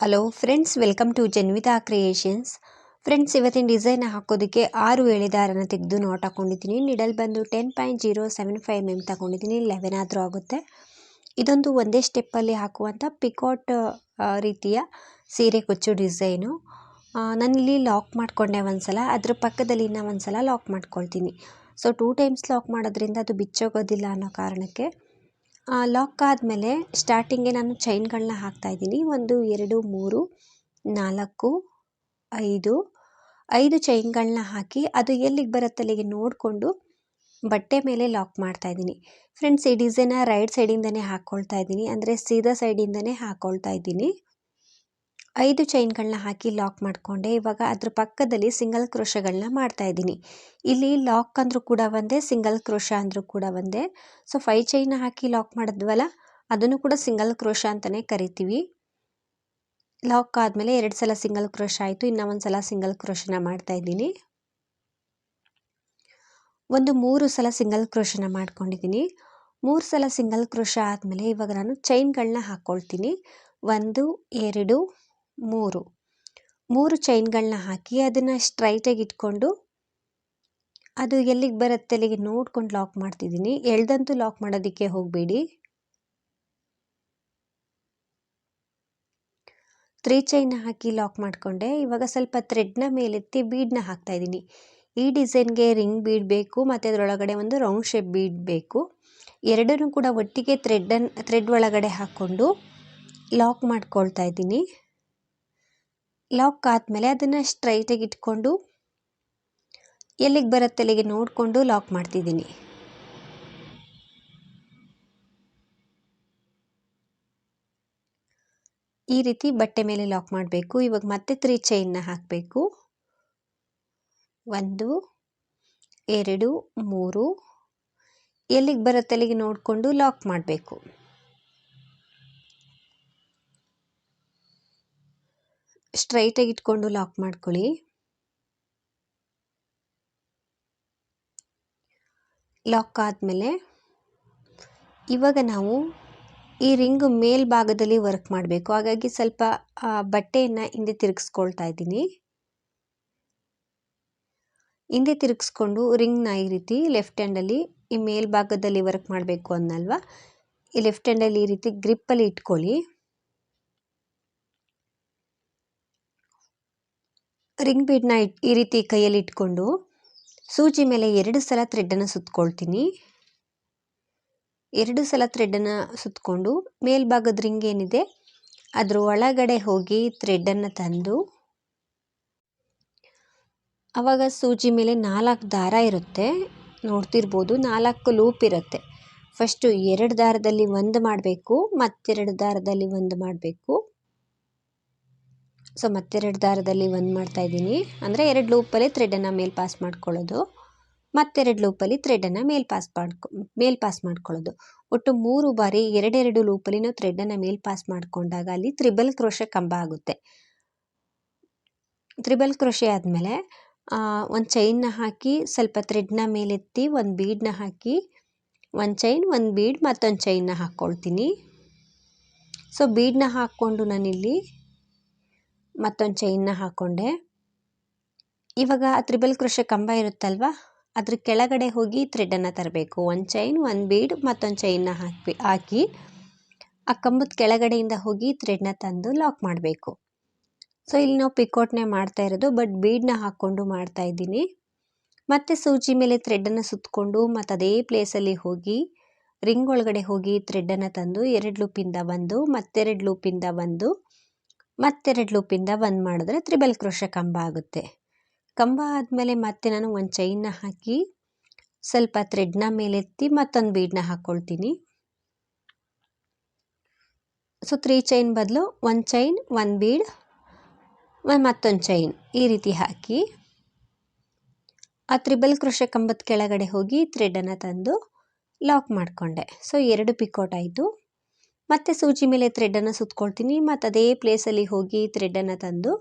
Hello friends welcome to Janvitha creations friends ಇವತ್ತಿನ design ಹಾಕೋದಕ್ಕೆ ಆರು ಎಳೆದಾರನ ತೆಗೆದು ನೋಟ್ ಹಾಕೊಂಡಿದ್ದೀನಿ. ನಿಡಲ್ ಬಂದು ten point zero seven five M ತಗೊಂಡಿದ್ದೀನಿ. ಲೆವೆನ್ ಆದರೂ ಆಗುತ್ತೆ. ಇದೊಂದು ಒಂದೇ ಸ್ಟೆಪ್ಪಲ್ಲಿ ಹಾಕುವಂಥ ಪಿಕಾಟ್ ರೀತಿಯ ಸೀರೆ ಕೊಚ್ಚು ಡಿಸೈನು ನಾನಿಲ್ಲಿ ಲಾಕ್ ಮಾಡಿಕೊಂಡೆ ಒಂದು ಸಲ ಅದ್ರ ಪಕ್ಕದಲ್ಲಿ ಇನ್ನೂ ಒಂದು ಸಲ ಲಾಕ್ ಮಾಡ್ಕೊಳ್ತೀನಿ. ಸೊ ಟೂ ಟೈಮ್ಸ್ ಲಾಕ್ ಮಾಡೋದ್ರಿಂದ ಅದು ಬಿಚ್ಚೋಗೋದಿಲ್ಲ ಅನ್ನೋ ಕಾರಣಕ್ಕೆ ಲಾಕ್ ಆದಮೇಲೆ ಸ್ಟಾರ್ಟಿಂಗೆ ನಾನು ಚೈನ್ಗಳನ್ನ ಹಾಕ್ತಾಯಿದ್ದೀನಿ ಒಂದು, ಎರಡು, ಮೂರು, ನಾಲ್ಕು, ಐದು. ಐದು ಚೈನ್ಗಳನ್ನ ಹಾಕಿ ಅದು ಎಲ್ಲಿಗೆ ಬರುತ್ತೆ ಅಲ್ಲಿಗೆ ನೋಡಿಕೊಂಡು ಬಟ್ಟೆ ಮೇಲೆ ಲಾಕ್ ಮಾಡ್ತಾಯಿದ್ದೀನಿ ಫ್ರೆಂಡ್ಸ್ ಈ ಡಿಸೈನ ರೈಟ್ ಸೈಡಿಂದನೇ ಹಾಕ್ಕೊಳ್ತಾ ಇದ್ದೀನಿ. ಅಂದರೆ ಸೀದಾ ಸೈಡಿಂದನೇ ಹಾಕ್ಕೊಳ್ತಾ ಇದ್ದೀನಿ. ಐದು ಚೈನ್ಗಳನ್ನ ಹಾಕಿ ಲಾಕ್ ಮಾಡಿಕೊಂಡೆ. ಇವಾಗ ಅದ್ರ ಪಕ್ಕದಲ್ಲಿ ಸಿಂಗಲ್ ಕ್ರೋಶಗಳನ್ನ ಮಾಡ್ತಾ ಇದ್ದೀನಿ. ಇಲ್ಲಿ ಲಾಕ್ ಅಂದರೂ ಕೂಡ ಒಂದೇ, ಸಿಂಗಲ್ ಕ್ರೋಶ ಅಂದರೂ ಕೂಡ ಒಂದೇ. ಸೊ ಫೈ ಚೈನ್ ಹಾಕಿ ಲಾಕ್ ಮಾಡಿದ್ವಲ್ಲ, ಅದನ್ನು ಕೂಡ ಸಿಂಗಲ್ ಕ್ರೋಶ ಅಂತಲೇ ಕರಿತೀವಿ. ಲಾಕ್ ಆದಮೇಲೆ ಎರಡು ಸಲ ಸಿಂಗಲ್ ಕ್ರೋಶ ಆಯಿತು. ಇನ್ನೂ ಒಂದು ಸಲ ಸಿಂಗಲ್ ಕ್ರೋಶನ ಮಾಡ್ತಾ ಇದ್ದೀನಿ. ಒಂದು ಮೂರು ಸಲ ಸಿಂಗಲ್ ಕ್ರೋಶನ ಮಾಡ್ಕೊಂಡಿದ್ದೀನಿ. ಮೂರು ಸಲ ಸಿಂಗಲ್ ಕ್ರೋಶ ಆದಮೇಲೆ ಇವಾಗ ನಾನು ಚೈನ್ಗಳನ್ನ ಹಾಕ್ಕೊಳ್ತೀನಿ ಒಂದು, ಎರಡು ಮೂರು. ಮೂರು ಚೈನ್ಗಳನ್ನ ಹಾಕಿ ಅದನ್ನು ಸ್ಟ್ರೈಟಾಗಿ ಇಟ್ಕೊಂಡು ಅದು ಎಲ್ಲಿಗೆ ಬರುತ್ತೆ ಅಲ್ಲಿಗೆ ನೋಡ್ಕೊಂಡು ಲಾಕ್ ಮಾಡ್ತಿದ್ದೀನಿ. ಎಳ್ದಂತೂ ಲಾಕ್ ಮಾಡೋದಕ್ಕೆ ಹೋಗಬೇಡಿ. ತ್ರೀ ಚೈನ್ ಹಾಕಿ ಲಾಕ್ ಮಾಡಿಕೊಂಡೆ. ಇವಾಗ ಸ್ವಲ್ಪ ಥ್ರೆಡ್ನ ಮೇಲೆತ್ತಿ ಬೀಡನ್ನ ಹಾಕ್ತಾ ಇದ್ದೀನಿ. ಈ ಡಿಸೈನ್ಗೆ ರಿಂಗ್ ಬೀಡ್ ಬೇಕು, ಮತ್ತು ಅದರೊಳಗಡೆ ಒಂದು ರೌಂಡ್ ಶೇಪ್ ಬೀಡ್ ಬೇಕು. ಎರಡನ್ನೂ ಕೂಡ ಒಟ್ಟಿಗೆ ಥ್ರೆಡ್ಡನ್ನು ಥ್ರೆಡ್ ಒಳಗಡೆ ಹಾಕ್ಕೊಂಡು ಲಾಕ್ ಮಾಡ್ಕೊಳ್ತಾ ಇದ್ದೀನಿ. ಲಾಕ್ ಆದಮೇಲೆ ಅದನ್ನು ಸ್ಟ್ರೈಟಾಗಿ ಇಟ್ಕೊಂಡು ಎಲ್ಲಿಗೆ ಬರುತ್ತೆ ಅಲ್ಲಿಗೆ ನೋಡಿಕೊಂಡು ಲಾಕ್ ಮಾಡ್ತಿದ್ದೀನಿ. ಈ ರೀತಿ ಬಟ್ಟೆ ಮೇಲೆ ಲಾಕ್ ಮಾಡಬೇಕು. ಇವಾಗ ಮತ್ತೆ ತ್ರೀ ಚೈನ್ನ ಹಾಕಬೇಕು. ಒಂದು, ಎರಡು, ಮೂರು. ಎಲ್ಲಿಗೆ ಬರುತ್ತೆ ಅಲ್ಲಿಗೆ ನೋಡಿಕೊಂಡು ಲಾಕ್ ಮಾಡಬೇಕು. ಸ್ಟ್ರೈಟಾಗಿ ಇಟ್ಕೊಂಡು ಲಾಕ್ ಮಾಡ್ಕೊಳ್ಳಿ. ಲಾಕ್ ಆದಮೇಲೆ ಇವಾಗ ನಾವು ಈ ರಿಂಗ್ ಮೇಲ್ಭಾಗದಲ್ಲಿ ವರ್ಕ್ ಮಾಡಬೇಕು. ಹಾಗಾಗಿ ಸ್ವಲ್ಪ ಬಟ್ಟೆಯನ್ನು ಹಿಂದೆ ತಿರುಗಿಸ್ಕೊಳ್ತಾ ಇದ್ದೀನಿ. ಹಿಂದೆ ತಿರುಗಿಸ್ಕೊಂಡು ರಿಂಗ್ನ ಈ ರೀತಿ ಲೆಫ್ಟ್ ಹ್ಯಾಂಡಲ್ಲಿ ಈ ಮೇಲ್ಭಾಗದಲ್ಲಿ ವರ್ಕ್ ಮಾಡಬೇಕು ಅನ್ನಲ್ವ? ಈ ಲೆಫ್ಟ್ ಹ್ಯಾಂಡಲ್ಲಿ ಈ ರೀತಿ ಗ್ರಿಪ್ಪಲ್ಲಿ ಇಟ್ಕೊಳ್ಳಿ. ರಿಂಗ್ ಬೀಡ್ನ ಇಟ್, ಈ ರೀತಿ ಕೈಯಲ್ಲಿ ಇಟ್ಕೊಂಡು ಸೂಜಿ ಮೇಲೆ ಎರಡು ಸಲ ಥ್ರೆಡ್ಡನ್ನು ಸುತ್ಕೊಳ್ತೀನಿ. ಎರಡು ಸಲ ಥ್ರೆಡ್ಡನ್ನು ಸುತ್ತಕೊಂಡು ಮೇಲ್ಭಾಗದ ರಿಂಗ್ ಏನಿದೆ ಅದರ ಒಳಗಡೆ ಹೋಗಿ ಥ್ರೆಡ್ಡನ್ನು ತಂದು ಆವಾಗ ಸೂಜಿ ಮೇಲೆ ನಾಲ್ಕು ದಾರ ಇರುತ್ತೆ. ನೋಡ್ತಿರ್ಬೋದು ನಾಲ್ಕು ಲೂಪ್ ಇರುತ್ತೆ. ಫಸ್ಟು ಎರಡು ದಾರದಲ್ಲಿ ಒಂದು ಮಾಡಬೇಕು, ಮತ್ತೆರಡು ದಾರದಲ್ಲಿ ಒಂದು ಮಾಡಬೇಕು. ಸೊ ಮತ್ತೆರಡು ದಾರದಲ್ಲಿ ಒಂದು ಮಾಡ್ತಾ ಇದ್ದೀನಿ. ಅಂದರೆ ಎರಡು ಲೂಪಲ್ಲಿ ಥ್ರೆಡನ್ನು ಮೇಲೆ ಪಾಸ್ ಮಾಡ್ಕೊಳ್ಳೋದು. ಮತ್ತೆರಡು ಲೂಪಲ್ಲಿ ಥ್ರೆಡನ್ನು ಮೇಲೆ ಪಾಸ್ ಮಾಡ್ಕೊ, ಮೇಲೆ ಪಾಸ್ ಮಾಡ್ಕೊಳ್ಳೋದು. ಒಟ್ಟು ಮೂರು ಬಾರಿ ಎರಡೆರಡು ಲೂಪಲ್ಲಿ ನಾವು ಥ್ರೆಡನ್ನು ಮೇಲೆ ಪಾಸ್ ಮಾಡಿಕೊಂಡಾಗ ಅಲ್ಲಿ ತ್ರಿಬಲ್ ಕ್ರೋಶೆ ಕಂಬ ಆಗುತ್ತೆ. ತ್ರಿಬಲ್ ಕ್ರೋಶೆ ಆದಮೇಲೆ ಒಂದು ಚೈನ್ನ ಹಾಕಿ ಸ್ವಲ್ಪ ಥ್ರೆಡ್ನ ಮೇಲೆತ್ತಿ ಒಂದು ಬೀಡನ್ನ ಹಾಕಿ, ಒಂದು ಚೈನ್ ಒಂದು ಬೀಡ್ ಮತ್ತೊಂದು ಚೈನ್ನ ಹಾಕ್ಕೊಳ್ತೀನಿ ಸೊ ಬೀಡನ್ನ ಹಾಕ್ಕೊಂಡು ನಾನಿಲ್ಲಿ ಮತ್ತೊಂದು ಚೈನ್ನ ಹಾಕ್ಕೊಂಡೆ ಇವಾಗ ತ್ರಿಬಲ್ ಕ್ರೋಶೆ ಕಂಬ ಇರುತ್ತಲ್ವ, ಅದ್ರ ಕೆಳಗಡೆ ಹೋಗಿ ಥ್ರೆಡನ್ನು ತರಬೇಕು. ಒಂದು ಚೈನ್ ಒಂದು ಬೀಡ್ ಮತ್ತೊಂದು ಚೈನ್ನ ಹಾಕಿ ಹಾಕಿ ಆ ಕಂಬದ ಕೆಳಗಡೆಯಿಂದ ಹೋಗಿ ಥ್ರೆಡ್ನ ತಂದು ಲಾಕ್ ಮಾಡಬೇಕು. ಸೊ ಇಲ್ಲಿ ನಾವು ಪಿಕೋಟ್ನೇ ಮಾಡ್ತಾ ಇರೋದು ಬಟ್ ಬೀಡನ್ನ ಹಾಕ್ಕೊಂಡು ಮಾಡ್ತಾ ಇದ್ದೀನಿ. ಮತ್ತು ಸೂಜಿ ಮೇಲೆ ಥ್ರೆಡನ್ನು ಸುತ್ತಕೊಂಡು ಮತ್ತು ಅದೇ ಪ್ಲೇಸಲ್ಲಿ ಹೋಗಿ ರಿಂಗ್ ಒಳಗಡೆ ಹೋಗಿ ಥ್ರೆಡನ್ನು ತಂದು, ಎರಡು ಲೂಪಿಂದ ಒಂದು ಮತ್ತೆರಡು ಲೂಪಿಂದ ಒಂದು ಮತ್ತೆರಡು ಲೂಪಿಂದ ಬಂದ್ ಮಾಡಿದ್ರೆ ತ್ರಿಬಲ್ ಕ್ರೋಶ ಕಂಬ ಆಗುತ್ತೆ. ಕಂಬ ಆದಮೇಲೆ ಮತ್ತೆ ನಾನು ಒಂದು ಚೈನ್ನ ಹಾಕಿ ಸ್ವಲ್ಪ ಥ್ರೆಡ್ನ ಮೇಲೆತ್ತಿ ಮತ್ತೊಂದು ಬೀಡನ್ನ ಹಾಕ್ಕೊಳ್ತೀನಿ ಸೊ ತ್ರೀ ಚೈನ್ ಬದಲು ಒಂದು ಚೈನ್ ಒಂದು ಬೀಡ್ ಮತ್ತೊಂದು ಚೈನ್ ಈ ರೀತಿ ಹಾಕಿ ಆ ತ್ರಿಬಲ್ ಕ್ರೋಶ ಕಂಬದ ಕೆಳಗಡೆ ಹೋಗಿ ಥ್ರೆಡನ್ನು ತಂದು ಲಾಕ್ ಮಾಡಿಕೊಂಡೆ. ಸೊ ಎರಡು ಪಿಕೋಟ್ ಆಯಿತು. ಮತ್ತೆ ಸೂಜಿ ಮೇಲೆ ಥ್ರೆಡ್ಡನ್ನು ಸುತ್ಕೊಳ್ತೀನಿ. ಮತ್ತು ಅದೇ ಪ್ಲೇಸಲ್ಲಿ ಹೋಗಿ ಥ್ರೆಡನ್ನು ತಂದು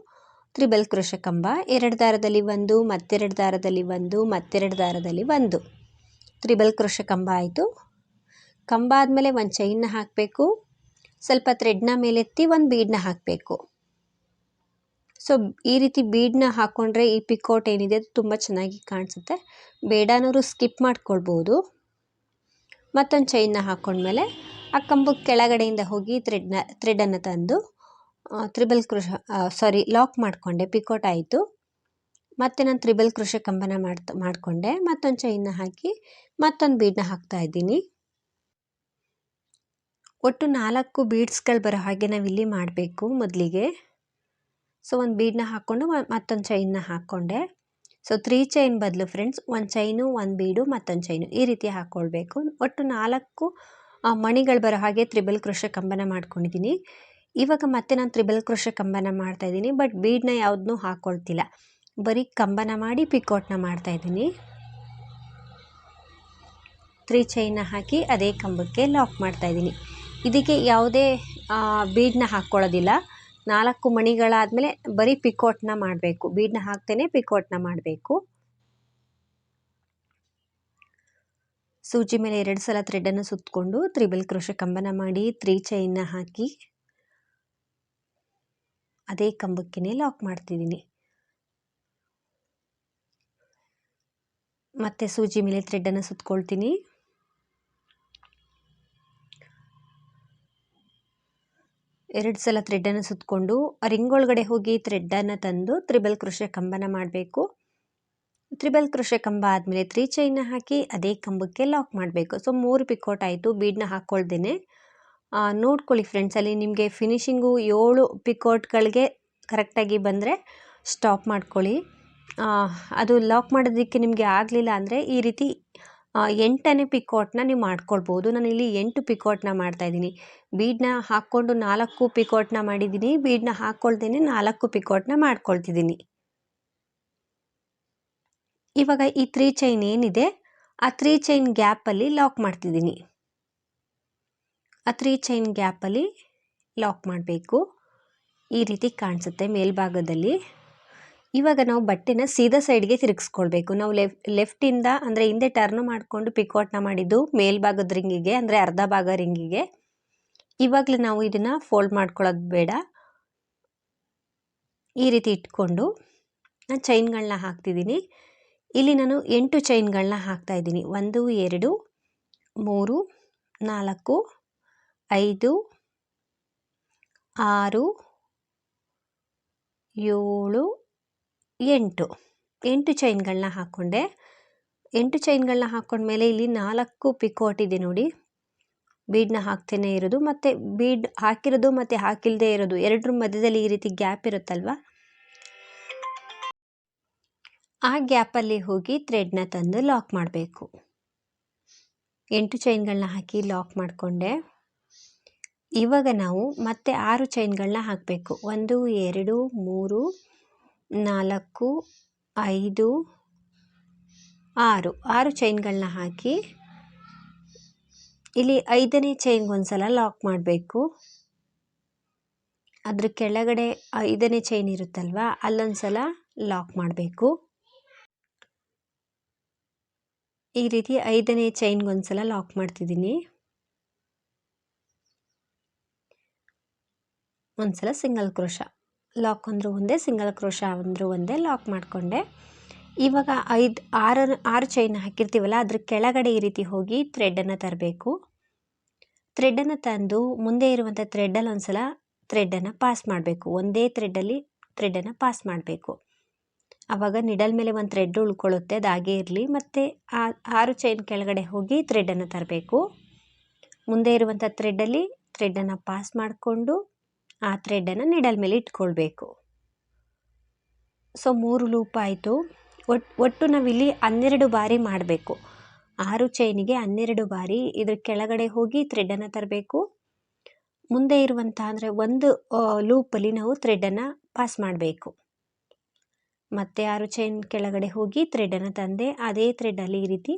ತ್ರಿಬಲ್ ಕ್ರೋಶ ಕಂಬ ಎರಡು ದಾರದಲ್ಲಿ ಒಂದು, ಮತ್ತೆರಡು ದಾರದಲ್ಲಿ ಒಂದು, ಮತ್ತೆರಡು ದಾರದಲ್ಲಿ ಒಂದು. ತ್ರಿಬಲ್ ಕ್ರೋಶ ಕಂಬ ಆಯಿತು. ಕಂಬ ಆದಮೇಲೆ ಒಂದು ಚೈನ್ನ ಹಾಕಬೇಕು. ಸ್ವಲ್ಪ ಥ್ರೆಡ್ನ ಮೇಲೆತ್ತಿ ಒಂದು ಬೀಡನ್ನ ಹಾಕಬೇಕು. ಸೊ ಈ ರೀತಿ ಬೀಡನ್ನ ಹಾಕ್ಕೊಂಡ್ರೆ ಈ ಪಿಕೋಟ್ ಏನಿದೆ ಅದು ತುಂಬ ಚೆನ್ನಾಗಿ ಕಾಣಿಸುತ್ತೆ. ಬೇಡನವರು ಸ್ಕಿಪ್ ಮಾಡ್ಕೊಳ್ಬೋದು. ಮತ್ತೊಂದು ಚೈನ್ನ ಹಾಕ್ಕೊಂಡ್ಮೇಲೆ ಆ ಕಂಬು ಕೆಳಗಡೆಯಿಂದ ಹೋಗಿ ಥ್ರೆಡ್ನ ಥ್ರೆಡನ್ನು ತಂದು ತ್ರಿಬಲ್ ಕೃಷ ಸಾರಿ ಲಾಕ್ ಮಾಡಿಕೊಂಡೆ, ಪಿಕೋಟ್ ಆಯಿತು. ಮತ್ತೆ ನಾನು ತ್ರಿಬಲ್ ಕೃಷ ಕಂಬನ ಮಾಡ್ತಾ, ಮಾಡಿಕೊಂಡೆ. ಮತ್ತೊಂದು ಚೈನ್ನ ಹಾಕಿ, ಮತ್ತೊಂದು ಬೀಡನ್ನ ಹಾಕ್ತಾ ಇದ್ದೀನಿ. ಒಟ್ಟು ನಾಲ್ಕು ಬೀಡ್ಸ್ಗಳು ಬರೋ ಹಾಗೆ ನಾವು ಇಲ್ಲಿ ಮಾಡಬೇಕು ಮೊದಲಿಗೆ. ಸೊ ಒಂದು ಬೀಡನ್ನ ಹಾಕ್ಕೊಂಡು ಮತ್ತೊಂದು ಚೈನ್ನ ಹಾಕ್ಕೊಂಡೆ. ಸೊ ತ್ರೀ ಚೈನ್ ಬದಲು ಫ್ರೆಂಡ್ಸ್ ಒಂದು ಚೈನು ಒಂದು ಬೀಡು ಮತ್ತೊಂದು ಚೈನು ಈ ರೀತಿ ಹಾಕ್ಕೊಳ್ಬೇಕು ಒಟ್ಟು ನಾಲ್ಕು ಮಣಿಗಳು ಬರೋ ಹಾಗೆ ತ್ರಿಬಲ್ ಕೃಷ ಕಂಬನ ಮಾಡ್ಕೊಂಡಿದ್ದೀನಿ. ಇವಾಗ ಮತ್ತೆ ನಾನು ತ್ರಿಬಲ್ ಕೃಷ ಕಂಬನ ಮಾಡ್ತಾಯಿದ್ದೀನಿ ಬಟ್ ಬೀಡನ್ನ ಯಾವುದನ್ನೂ ಹಾಕ್ಕೊಳ್ತಿಲ್ಲ ಬರೀ ಕಂಬನ ಮಾಡಿ ಪಿಕೋಟ್ನ ಮಾಡ್ತಾಯಿದ್ದೀನಿ ತ್ರೀ ಚೈನ್ನ ಹಾಕಿ ಅದೇ ಕಂಬಕ್ಕೆ ಲಾಕ್ ಮಾಡ್ತಾಯಿದ್ದೀನಿ ಇದಕ್ಕೆ ಯಾವುದೇ ಬೀಡನ್ನ ಹಾಕ್ಕೊಳ್ಳೋದಿಲ್ಲ ನಾಲ್ಕು ಮಣಿಗಳಾದಮೇಲೆ ಬರೀ ಪಿಕೋಟ್ನ ಮಾಡಬೇಕು. ಬೀಡನ್ನ ಹಾಕ್ತೇನೆ ಪಿಕೋಟ್ನ ಮಾಡಬೇಕು. ಸೂಜಿ ಮೇಲೆ ಎರಡು ಸಲ ಥ್ರೆಡನ್ನು ಸುತ್ತಕೊಂಡು ತ್ರಿಬಲ್ ಕ್ರೋಶ ಕಂಬನ ಮಾಡಿ ತ್ರೀ ಚೈನ್ನ ಹಾಕಿ ಅದೇ ಕಂಬಕ್ಕೆ ಲಾಕ್ ಮಾಡ್ತಿದ್ದೀನಿ. ಮತ್ತೆ ಸೂಜಿ ಮೇಲೆ ಥ್ರೆಡನ್ನು ಸುತ್ತಕೊಳ್ತೀನಿ ಎರಡು ಸಲ ಥ್ರೆಡ್ಡನ್ನು ಸುತ್ತಕೊಂಡು ರಿಂಗ್ ಒಳಗಡೆ ಹೋಗಿ ಥ್ರೆಡ್ಡನ್ನು ತಂದು ತ್ರಿಬಲ್ ಕ್ರೋಶ ಕಂಬನ ಮಾಡಬೇಕು. ತ್ರಿಬಲ್ ಕೃಷಿ ಕಂಬ ಆದಮೇಲೆ ತ್ರೀ ಚೈನ್ನ ಹಾಕಿ ಅದೇ ಕಂಬಕ್ಕೆ ಲಾಕ್ ಮಾಡಬೇಕು. ಸೊ ಮೂರು ಪಿಕೋಟ್ ಆಯಿತು ಬೀಡನ್ನ ಹಾಕ್ಕೊಳ್ದೇನೆ ನೋಡ್ಕೊಳ್ಳಿ ಫ್ರೆಂಡ್ಸ್ ಅಲ್ಲಿ ನಿಮಗೆ ಫಿನಿಷಿಂಗು ಏಳು ಪಿಕೋಟ್ಗಳಿಗೆ ಕರೆಕ್ಟಾಗಿ ಬಂದರೆ ಸ್ಟಾಪ್ ಮಾಡ್ಕೊಳ್ಳಿ. ಅದು ಲಾಕ್ ಮಾಡೋದಕ್ಕೆ ನಿಮಗೆ ಆಗಲಿಲ್ಲ ಅಂದರೆ ಈ ರೀತಿ ಎಂಟನೇ ಪಿಕೋಟ್ನ ನೀವು ಮಾಡ್ಕೊಳ್ಬೋದು. ನಾನು ಇಲ್ಲಿ ಎಂಟು ಪಿಕೋಟ್ನ ಮಾಡ್ತಾಯಿದ್ದೀನಿ ಬೀಡನ್ನ ಹಾಕ್ಕೊಂಡು ನಾಲ್ಕು ಪಿಕೋಟ್ನ ಮಾಡಿದ್ದೀನಿ. ಬೀಡನ್ನ ಹಾಕ್ಕೊಳ್ದೇನೆ ನಾಲ್ಕು ಪಿಕೋಟ್ನ ಮಾಡ್ಕೊಳ್ತಿದ್ದೀನಿ. ಇವಾಗ ಈ ತ್ರೀ ಚೈನ್ ಏನಿದೆ, ಆ ತ್ರೀ ಚೈನ್ ಗ್ಯಾಪಲ್ಲಿ ಲಾಕ್ ಮಾಡ್ತಿದ್ದೀನಿ. ಆ ತ್ರೀ ಚೈನ್ ಗ್ಯಾಪಲ್ಲಿ ಲಾಕ್ ಮಾಡಬೇಕು. ಈ ರೀತಿ ಕಾಣಿಸುತ್ತೆ ಮೇಲ್ಭಾಗದಲ್ಲಿ. ಇವಾಗ ನಾವು ಬಟ್ಟೆನ ಸೀದಾ ಸೈಡ್ಗೆ ತಿರುಗಿಸ್ಕೊಳ್ಬೇಕು. ನಾವು ಲೆಫ್ ಲೆಫ್ಟಿಂದ ಅಂದರೆ ಹಿಂದೆ ಟರ್ನ್ ಮಾಡಿಕೊಂಡು ಪಿಕೌಟ್ನ ಮಾಡಿದ್ದು ಮೇಲ್ಭಾಗದ ರಿಂಗಿಗೆ ಅಂದರೆ ಅರ್ಧ ಭಾಗ ರಿಂಗಿಗೆ ಇವಾಗಲೇ ನಾವು ಇದನ್ನು ಫೋಲ್ಡ್ ಮಾಡ್ಕೊಳ್ಳೋದು ಬೇಡ. ಈ ರೀತಿ ಇಟ್ಕೊಂಡು, ನಾನು ಚೈನ್ಗಳನ್ನ ಹಾಕ್ತಿದ್ದೀನಿ. ಇಲ್ಲಿ ನಾನು ಎಂಟು ಚೈನ್ಗಳನ್ನ ಹಾಕ್ತಾ ಇದ್ದೀನಿ. ಒಂದು, ಎರಡು, ಮೂರು, ನಾಲ್ಕು, ಐದು, ಆರು, ಏಳು, ಎಂಟು. ಎಂಟು ಚೈನ್ಗಳನ್ನ ಹಾಕ್ಕೊಂಡೆ. ಎಂಟು ಚೈನ್ಗಳನ್ನ ಹಾಕ್ಕೊಂಡ್ಮೇಲೆ ಇಲ್ಲಿ ನಾಲ್ಕು ಪಿಕೋಟ್ ಇದೆ ನೋಡಿ. ಬೀಡನ್ನ ಹಾಕ್ತೇನೆ ಇರೋದು. ಮತ್ತು ಬೀಡ್ ಹಾಕಿರೋದು ಮತ್ತು ಹಾಕಿಲ್ಲದೆ ಇರೋದು. ಎರಡರ ಮಧ್ಯದಲ್ಲಿ ಈ ರೀತಿ ಗ್ಯಾಪ್ ಇರುತ್ತಲ್ವ? ಆ ಗ್ಯಾಪಲ್ಲಿ ಹೋಗಿ ಥ್ರೆಡ್ನ ತಂದು ಲಾಕ್ ಮಾಡಬೇಕು. ಎಂಟು ಚೈನ್ಗಳನ್ನ ಹಾಕಿ ಲಾಕ್ ಮಾಡಿಕೊಂಡೆ. ಇವಾಗ ನಾವು ಮತ್ತೆ ಆರು ಚೈನ್ಗಳನ್ನ ಹಾಕಬೇಕು. ಒಂದು, ಎರಡು, ಮೂರು, ನಾಲ್ಕು, ಐದು, ಆರು. ಆರು ಚೈನ್ಗಳನ್ನ ಹಾಕಿ ಇಲ್ಲಿ ಐದನೇ ಚೈನ್ಗೆ ಒಂದು ಸಲ ಲಾಕ್ ಮಾಡಬೇಕು. ಅದ್ರ ಕೆಳಗಡೆ ಐದನೇ ಚೈನ್ ಇರುತ್ತಲ್ವ ಅಲ್ಲೊಂದು ಸಲ ಲಾಕ್ ಮಾಡಬೇಕು. ಈ ರೀತಿ ಐದನೇ ಚೈನ್ಗೆ ಒಂದು ಸಲ ಲಾಕ್ ಮಾಡ್ತಿದ್ದೀನಿ. ಒಂದ್ಸಲ ಸಿಂಗಲ್ ಕ್ರೋಶ ಲಾಕ್ ಅಂದರೂ ಒಂದೇ ಸಿಂಗಲ್ ಕ್ರೋಶ ಅಂದರೂ ಒಂದೇ ಲಾಕ್ ಮಾಡಿಕೊಂಡೆ. ಇವಾಗ ಐದು, ಆರು ಆರು ಚೈನ್ ಹಾಕಿರ್ತೀವಲ್ಲ, ಅದ್ರ ಕೆಳಗಡೆ ಈ ರೀತಿ ಹೋಗಿ ಥ್ರೆಡ್ಡನ್ನು ತರಬೇಕು. ಥ್ರೆಡ್ಡನ್ನು ತಂದು ಮುಂದೆ ಇರುವಂಥ ಥ್ರೆಡ್ಡಲ್ಲಿ ಒಂದು ಸಲ ಥ್ರೆಡನ್ನು ಪಾಸ್ ಮಾಡಬೇಕು. ಒಂದೇ ಥ್ರೆಡ್ಡಲ್ಲಿ ಥ್ರೆಡನ್ನು ಪಾಸ್ ಮಾಡಬೇಕು. ಆವಾಗ ನಿಡಲ್ ಮೇಲೆ ಒಂದು ಥ್ರೆಡ್ ಉಳ್ಕೊಳ್ಳುತ್ತೆ, ಅದು ಇರಲಿ. ಮತ್ತು ಆ ಆರು ಚೈನ್ ಕೆಳಗಡೆ ಹೋಗಿ ಥ್ರೆಡನ್ನು ತರಬೇಕು. ಮುಂದೆ ಇರುವಂಥ ಥ್ರೆಡ್ಡಲ್ಲಿ ಥ್ರೆಡನ್ನು ಪಾಸ್ ಮಾಡಿಕೊಂಡು ಆ ಥ್ರೆಡನ್ನು ನಿಡಲ್ ಮೇಲೆ ಇಟ್ಕೊಳ್ಬೇಕು. ಸೊ ಮೂರು ಲೂಪ್ ಆಯಿತು. ಒಟ್ಟು ಒಟ್ಟು ನಾವಿಲ್ಲಿ ಹನ್ನೆರಡು ಬಾರಿ ಮಾಡಬೇಕು. ಆರು ಚೈನಿಗೆ ಹನ್ನೆರಡು ಬಾರಿ ಇದ್ರ ಕೆಳಗಡೆ ಹೋಗಿ ಥ್ರೆಡನ್ನು ತರಬೇಕು. ಮುಂದೆ ಇರುವಂಥ ಅಂದರೆ ಒಂದು ಲೂಪಲ್ಲಿ ನಾವು ಥ್ರೆಡನ್ನು ಪಾಸ್ ಮಾಡಬೇಕು. ಮತ್ತು ಆರು ಚೈನ್ ಕೆಳಗಡೆ ಹೋಗಿ ಥ್ರೆಡನ್ನು ತಂದೆ, ಅದೇ ಥ್ರೆಡಲ್ಲಿ ಈ ರೀತಿ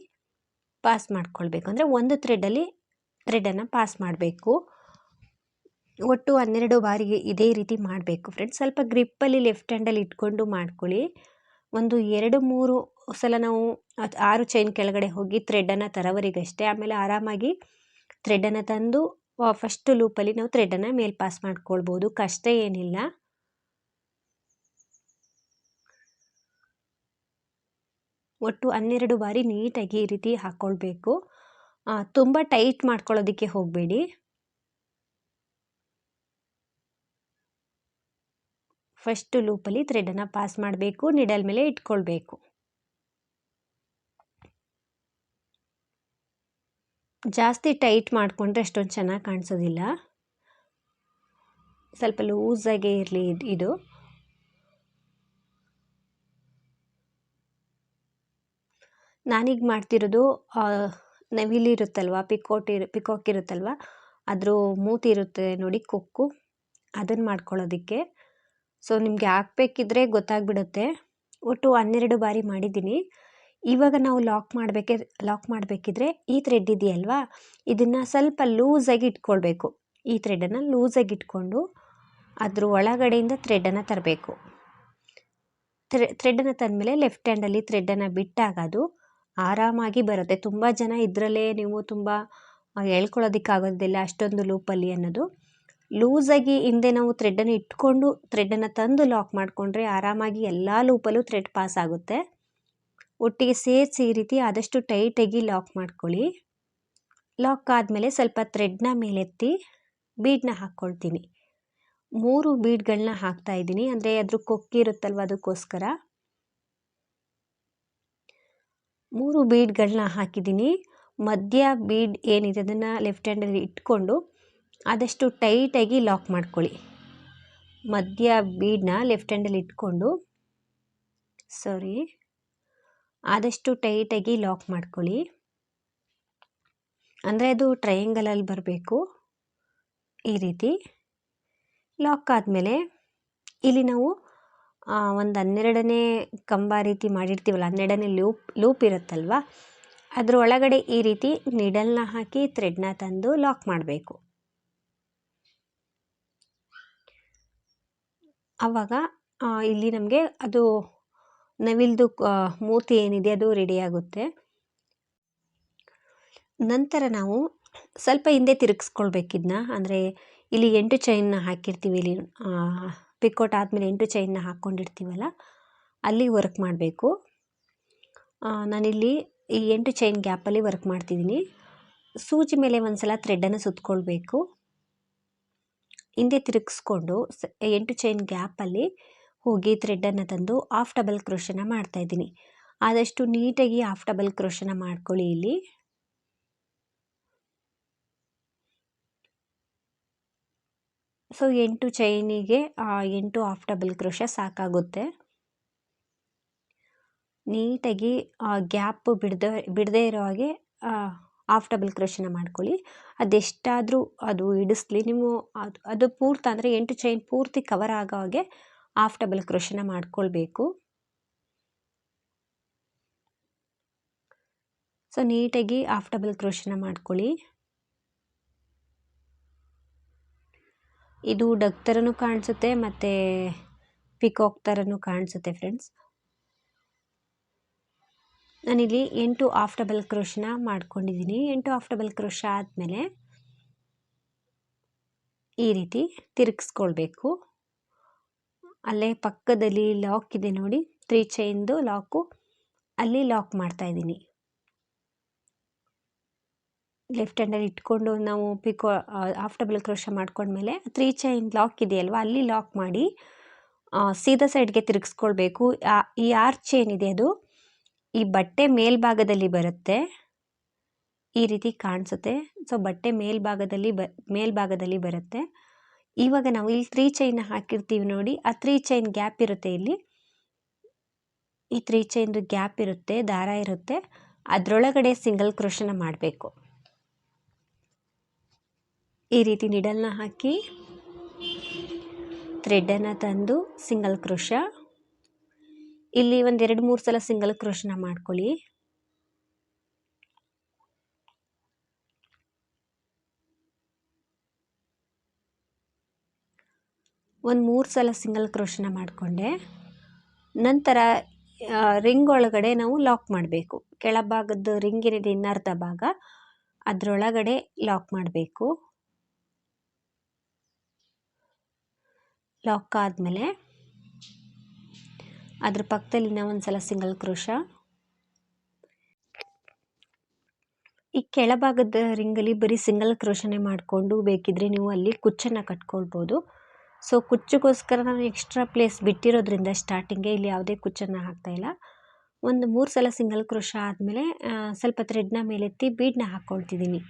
ಪಾಸ್ ಮಾಡ್ಕೊಳ್ಬೇಕು. ಅಂದರೆ ಒಂದು ಥ್ರೆಡಲ್ಲಿ ಥ್ರೆಡನ್ನು ಪಾಸ್ ಮಾಡಬೇಕು. ಒಟ್ಟು ಹನ್ನೆರಡು ಬಾರಿಗೆ ಇದೇ ರೀತಿ ಮಾಡಬೇಕು ಫ್ರೆಂಡ್ಸ್ ಸ್ವಲ್ಪ ಗ್ರಿಪ್ಪಲ್ಲಿ ಲೆಫ್ಟ್ ಹ್ಯಾಂಡಲ್ಲಿ ಇಟ್ಕೊಂಡು ಮಾಡ್ಕೊಳ್ಳಿ. ಒಂದು ಎರಡು ಮೂರು ಸಲ ನಾವು ಆರು ಚೈನ್ ಕೆಳಗಡೆ ಹೋಗಿ ಥ್ರೆಡನ್ನು ತರವರಿಗಷ್ಟೇ, ಆಮೇಲೆ ಆರಾಮಾಗಿ ಥ್ರೆಡನ್ನು ತಂದು ಫಸ್ಟ್ ಲೂಪಲ್ಲಿ ನಾವು ಥ್ರೆಡನ್ನು ಮೇಲೆ ಪಾಸ್ ಮಾಡ್ಕೊಳ್ಬೋದು. ಕಷ್ಟ ಏನಿಲ್ಲ. ಒಟ್ಟು ಹನ್ನೆರಡು ಬಾರಿ ನೀಟಾಗಿ ಈ ರೀತಿ ಹಾಕ್ಕೊಳ್ಬೇಕು ತುಂಬ ಟೈಟ್ ಮಾಡ್ಕೊಳ್ಳೋದಕ್ಕೆ ಹೋಗಬೇಡಿ. ಫಸ್ಟ್ ಲೂಪಲ್ಲಿ ಥ್ರೆಡನ್ನು ಪಾಸ್ ಮಾಡಬೇಕು ನಿಡಲ್ ಮೇಲೆ ಇಟ್ಕೊಳ್ಬೇಕು. ಜಾಸ್ತಿ ಟೈಟ್ ಮಾಡಿಕೊಂಡ್ರೆ ಅಷ್ಟೊಂದು ಚೆನ್ನಾಗಿ ಕಾಣಿಸೋದಿಲ್ಲ. ಸ್ವಲ್ಪ ಲೂಸಾಗೇ ಇರಲಿ ಇದು. ನಾನೀಗ ಮಾಡ್ತಿರೋದು ನವಿಲಿರುತ್ತಲ್ವ ಪಿಕೋಟ್ ಇರು, ಪಿಕೋಕ್ ಇರುತ್ತಲ್ವ, ಅದ್ರ ಮೂತಿ ಇರುತ್ತೆ ನೋಡಿ ಕೊಕ್ಕು ಅದನ್ನು ಮಾಡ್ಕೊಳ್ಳೋದಕ್ಕೆ. ಸೊ, ನಿಮಗೆ ಹಾಕ್ಬೇಕಿದ್ರೆ ಗೊತ್ತಾಗ್ಬಿಡುತ್ತೆ. ಒಟ್ಟು ಹನ್ನೆರಡು ಬಾರಿ ಮಾಡಿದ್ದೀನಿ. ಇವಾಗ ನಾವು ಲಾಕ್ ಮಾಡಬೇಕೆ, ಲಾಕ್ ಮಾಡಬೇಕಿದ್ರೆ ಈ ಥ್ರೆಡ್ ಇದೆಯಲ್ವಾ, ಇದನ್ನು ಸ್ವಲ್ಪ ಲೂಸಾಗಿ ಇಟ್ಕೊಳ್ಬೇಕು. ಈ ಥ್ರೆಡನ್ನು ಲೂಸಾಗಿ ಇಟ್ಕೊಂಡು ಅದ್ರ ಒಳಗಡೆಯಿಂದ ಥ್ರೆಡನ್ನು ತರಬೇಕು. ಥ್ರೆ, ಥ್ರೆಡನ್ನು ತಂದಮೇಲೆ ಲೆಫ್ಟ್ ಹ್ಯಾಂಡಲ್ಲಿ ಥ್ರೆಡನ್ನು ಬಿಟ್ಟಾಗ ಅದು ಆರಾಮಾಗಿ ಬರುತ್ತೆ. ತುಂಬ ಜನ ಇದರಲ್ಲೇ ನೀವು ತುಂಬ ಹೇಳ್ಕೊಳ್ಳೋದಕ್ಕಾಗೋದಿಲ್ಲ ಅಷ್ಟೊಂದು ಲೂಪಲ್ಲಿ ಅನ್ನೋದು. ಲೂಸಾಗಿ ಹಿಂದೆ ನಾವು ಥ್ರೆಡ್ಡನ್ನು ಇಟ್ಕೊಂಡು, ಥ್ರೆಡ್ಡನ್ನು ತಂದು ಲಾಕ್ ಮಾಡಿಕೊಂಡ್ರೆ ಆರಾಮಾಗಿ ಎಲ್ಲ ಲೂಪಲ್ಲೂ ಥ್ರೆಡ್ ಪಾಸ್ ಆಗುತ್ತೆ. ಒಟ್ಟಿಗೆ ಸೇರಿಸಿ ಈ ರೀತಿ ಆದಷ್ಟು ಟೈಟಾಗಿ ಲಾಕ್ ಮಾಡ್ಕೊಳ್ಳಿ. ಲಾಕ್ ಆದಮೇಲೆ ಸ್ವಲ್ಪ ಥ್ರೆಡ್ನ ಮೇಲೆತ್ತಿ ಬೀಡನ್ನ ಹಾಕ್ಕೊಳ್ತೀನಿ. ಮೂರು ಬೀಡ್ಗಳನ್ನ ಹಾಕ್ತಾ ಇದ್ದೀನಿ. ಅಂದರೆ ಅದ್ರ ಕೊಕ್ಕಿರುತ್ತಲ್ವ ಅದಕ್ಕೋಸ್ಕರ. ಮೂರು ಬೀಡ್ಗಳನ್ನ ಹಾಕಿದ್ದೀನಿ. ಮಧ್ಯ ಬೀಡ್ ಏನಿದೆ ಅದನ್ನು ಲೆಫ್ಟ್ ಹ್ಯಾಂಡಲ್ಲಿ ಇಟ್ಕೊಂಡು ಆದಷ್ಟು ಟೈಟಾಗಿ ಲಾಕ್ ಮಾಡ್ಕೊಳ್ಳಿ. ಮಧ್ಯ ಬೀಡನ್ನ ಲೆಫ್ಟ್ ಹ್ಯಾಂಡಲ್ಲಿ ಇಟ್ಕೊಂಡು ಸಾರಿ ಆದಷ್ಟು ಟೈಟಾಗಿ ಲಾಕ್ ಮಾಡ್ಕೊಳ್ಳಿ. ಅಂದರೆ ಅದು ಟ್ರಯಂಗಲಲ್ಲಿ ಬರಬೇಕು. ಈ ರೀತಿ ಲಾಕ್ ಆದಮೇಲೆ ಇಲ್ಲಿ ನಾವು ಒಂದು ಹನ್ನೆರಡನೇ ಕಂಬ ರೀತಿ ಮಾಡಿರ್ತೀವಲ್ಲ, ಹನ್ನೆರಡನೇ ಲೂಪ್ ಲೂಪ್ ಇರುತ್ತಲ್ವ? ಅದರ ಒಳಗಡೆ ಈ ರೀತಿ ನಿಡಲ್ನ ಹಾಕಿ ಥ್ರೆಡ್ನ ತಂದು ಲಾಕ್ ಮಾಡಬೇಕು. ಆವಾಗ ಇಲ್ಲಿ ನಮಗೆ ಅದು ನವಿಲ್ದು ಮೂತಿ ಏನಿದೆ ಅದು ರೆಡಿಯಾಗುತ್ತೆ ನಂತರ ನಾವು ಸ್ವಲ್ಪ ಹಿಂದೆ ತಿರುಗಿಸ್ಕೊಳ್ಬೇಕಿದ್ನ, ಅಂದರೆ ಇಲ್ಲಿ ಎಂಟು ಚೈನ್ನ ಹಾಕಿರ್ತೀವಿ ಇಲ್ಲಿ ಪಿಕೋಟ್ ಆದಮೇಲೆ ಎಂಟು ಚೈನ್ನ ಹಾಕ್ಕೊಂಡಿರ್ತೀವಲ್ಲ, ಅಲ್ಲಿ ವರ್ಕ್ ಮಾಡಬೇಕು. ನಾನಿಲ್ಲಿ ಈ ಎಂಟು ಚೈನ್ ಗ್ಯಾಪಲ್ಲಿ ವರ್ಕ್ ಮಾಡ್ತಿದ್ದೀನಿ. ಸೂಜಿ ಮೇಲೆ ಒಂದು ಸಲ ಥ್ರೆಡ್ಡನ್ನು ಸುತ್ಕೊಳ್ಬೇಕು. ಹಿಂದೆ ತಿರುಗಿಸ್ಕೊಂಡು ಎಂಟು ಚೈನ್ ಗ್ಯಾಪಲ್ಲಿ ಹೋಗಿ ಥ್ರೆಡ್ಡನ್ನು ತಂದು ಆಫ್ ಡಬಲ್ ಕ್ರೋಶನ ಮಾಡ್ತಾಯಿದ್ದೀನಿ ಆದಷ್ಟು ನೀಟಾಗಿ ಆಫ್ ಡಬಲ್ ಕ್ರೋಶನ ಮಾಡ್ಕೊಳ್ಳಿ ಇಲ್ಲಿ. ಸೊ, ಎಂಟು ಚೈನಿಗೆ ಎಂಟು ಆಫ್ ಡಬಲ್ ಕ್ರೋಶ ಸಾಕಾಗುತ್ತೆ. ನೀಟಾಗಿ ಗ್ಯಾಪ್ ಬಿಡದೆ, ಬಿಡದೇ ಇರೋ ಹಾಗೆ ಆಫ್ ಡಬಲ್ ಕ್ರೋಶನ ಮಾಡ್ಕೊಳ್ಳಿ. ಅದೆಷ್ಟಾದರೂ ಅದು ಇಡಿಸ್ಲಿ ನೀವು ಅದು ಅದು ಪೂರ್ತಿ ಅಂದರೆ ಎಂಟು ಚೈನ್ ಪೂರ್ತಿ ಕವರ್ ಆಗೋ ಹಾಗೆ ಆಫ್ ಡಬಲ್ ಕ್ರೋಶನ ಮಾಡ್ಕೊಳ್ಬೇಕು. ಸೊ, ನೀಟಾಗಿ ಆಫ್ ಡಬಲ್ ಕ್ರೋಶನ ಮಾಡ್ಕೊಳ್ಳಿ. ಇದು ಡಕ್ ಥರನೂ ಕಾಣಿಸುತ್ತೆ ಮತ್ತು ಪಿಕಾಕ್ ಥರನೂ ಕಾಣಿಸುತ್ತೆ ಫ್ರೆಂಡ್ಸ್ ನಾನಿಲ್ಲಿ ಎಂಟು ಆಫ್ ಡಬಲ್ ಕ್ರೋಶನ ಮಾಡ್ಕೊಂಡಿದ್ದೀನಿ. ಎಂಟು ಆಫ್ ಡಬಲ್ ಕ್ರೋಶ ಆದಮೇಲೆ ಈ ರೀತಿ ತಿರುಗಿಸ್ಕೊಳ್ಬೇಕು. ಅಲ್ಲೇ ಪಕ್ಕದಲ್ಲಿ ಲಾಕ್ ಇದೆ ನೋಡಿ. ತ್ರೀ ಚೈನ್ದು ಲಾಕು ಅಲ್ಲಿ ಲಾಕ್ ಮಾಡ್ತಾ ಇದ್ದೀನಿ. ಲೆಫ್ಟ್ ಹ್ಯಾಂಡಲ್ಲಿ ಇಟ್ಕೊಂಡು ನಾವು ಪಿಕೋ ಆಫ್ ಡಬಲ್ ಕ್ರೋಶ ಮಾಡ್ಕೊಂಡ್ಮೇಲೆ ತ್ರೀ ಚೈನ್ ಲಾಕ್ ಇದೆಯಲ್ವ, ಅಲ್ಲಿ ಲಾಕ್ ಮಾಡಿ ಸೀದಾ ಸೈಡ್ಗೆ ತಿರುಗಿಸ್ಕೊಳ್ಬೇಕು. ಈ ಆರ್ ಚೈನ್ ಇದೆ ಅದು. ಈ ಬಟ್ಟೆ ಮೇಲ್ಭಾಗದಲ್ಲಿ ಬರುತ್ತೆ. ಈ ರೀತಿ ಕಾಣಿಸುತ್ತೆ. ಸೊ ಬಟ್ಟೆ ಮೇಲ್ಭಾಗದಲ್ಲಿ ಬ, ಮೇಲ್ಭಾಗದಲ್ಲಿ ಬರುತ್ತೆ. ಇವಾಗ ನಾವು ಇಲ್ಲಿ ತ್ರೀ ಚೈನ್ ಹಾಕಿರ್ತೀವಿ ನೋಡಿ. ಆ ತ್ರೀ ಚೈನ್ ಗ್ಯಾಪ್ ಇರುತ್ತೆ ಇಲ್ಲಿ. ಈ ತ್ರೀ ಚೈನ್ದು ಗ್ಯಾಪ್ ಇರುತ್ತೆ, ದಾರ ಇರುತ್ತೆ. ಅದರೊಳಗಡೆ ಸಿಂಗಲ್ ಕ್ರೋಶನ ಮಾಡಬೇಕು. ಈ ರೀತಿ ನಿಡಲ್ನ ಹಾಕಿ ಥ್ರೆಡ್ಡನ್ನು ತಂದು ಸಿಂಗಲ್ ಕ್ರೋಷ ಇಲ್ಲಿ ಒಂದು ಎರಡು ಮೂರು ಸಲ ಸಿಂಗಲ್ ಕ್ರೋಶನ ಮಾಡ್ಕೊಳ್ಳಿ. ಒಂದು ಮೂರು ಸಲ ಸಿಂಗಲ್ ಕ್ರೋಶನ ಮಾಡಿಕೊಂಡೆ. ನಂತರ ರಿಂಗ್ ಒಳಗಡೆ ನಾವು ಲಾಕ್ ಮಾಡಬೇಕು. ಕೆಳಭಾಗದ ರಿಂಗ್ ಇನ್ನರ್ಧ ಭಾಗ, ಅದರೊಳಗಡೆ ಲಾಕ್ ಮಾಡಬೇಕು. ಲಾಕ್ ಆದಮೇಲೆ ಅದ್ರ ಪಕ್ಕದಲ್ಲಿ ನಾವು ಒಂದು ಸಲ ಸಿಂಗಲ್ ಕ್ರೋಶ ಈ ಕೆಳಭಾಗದ ರಿಂಗಲ್ಲಿ ಬರೀ ಸಿಂಗಲ್ ಕ್ರೋಶನೇ ಮಾಡಿಕೊಂಡು ಬೇಕಿದ್ರೆ ನೀವು ಅಲ್ಲಿ ಕುಚ್ಚನ್ನು ಕಟ್ಕೊಳ್ಬೋದು. ಸೊ ಕುಚ್ಚಿಗೋಸ್ಕರ ನಾನು ಎಕ್ಸ್ಟ್ರಾ ಪ್ಲೇಸ್ ಬಿಟ್ಟಿರೋದ್ರಿಂದ ಸ್ಟಾರ್ಟಿಂಗೆ ಇಲ್ಲಿ ಯಾವುದೇ ಕುಚ್ಚನ್ನು ಹಾಕ್ತಾಯಿಲ್ಲ ಒಂದು ಮೂರು ಸಲ ಸಿಂಗಲ್ ಕ್ರೋಶ ಆದಮೇಲೆ ಸ್ವಲ್ಪ ಥ್ರೆಡ್ನ ಮೇಲೆತ್ತಿ ಬೀಡನ್ನ ಹಾಕ್ಕೊಳ್ತಿದ್ದೀನಿ.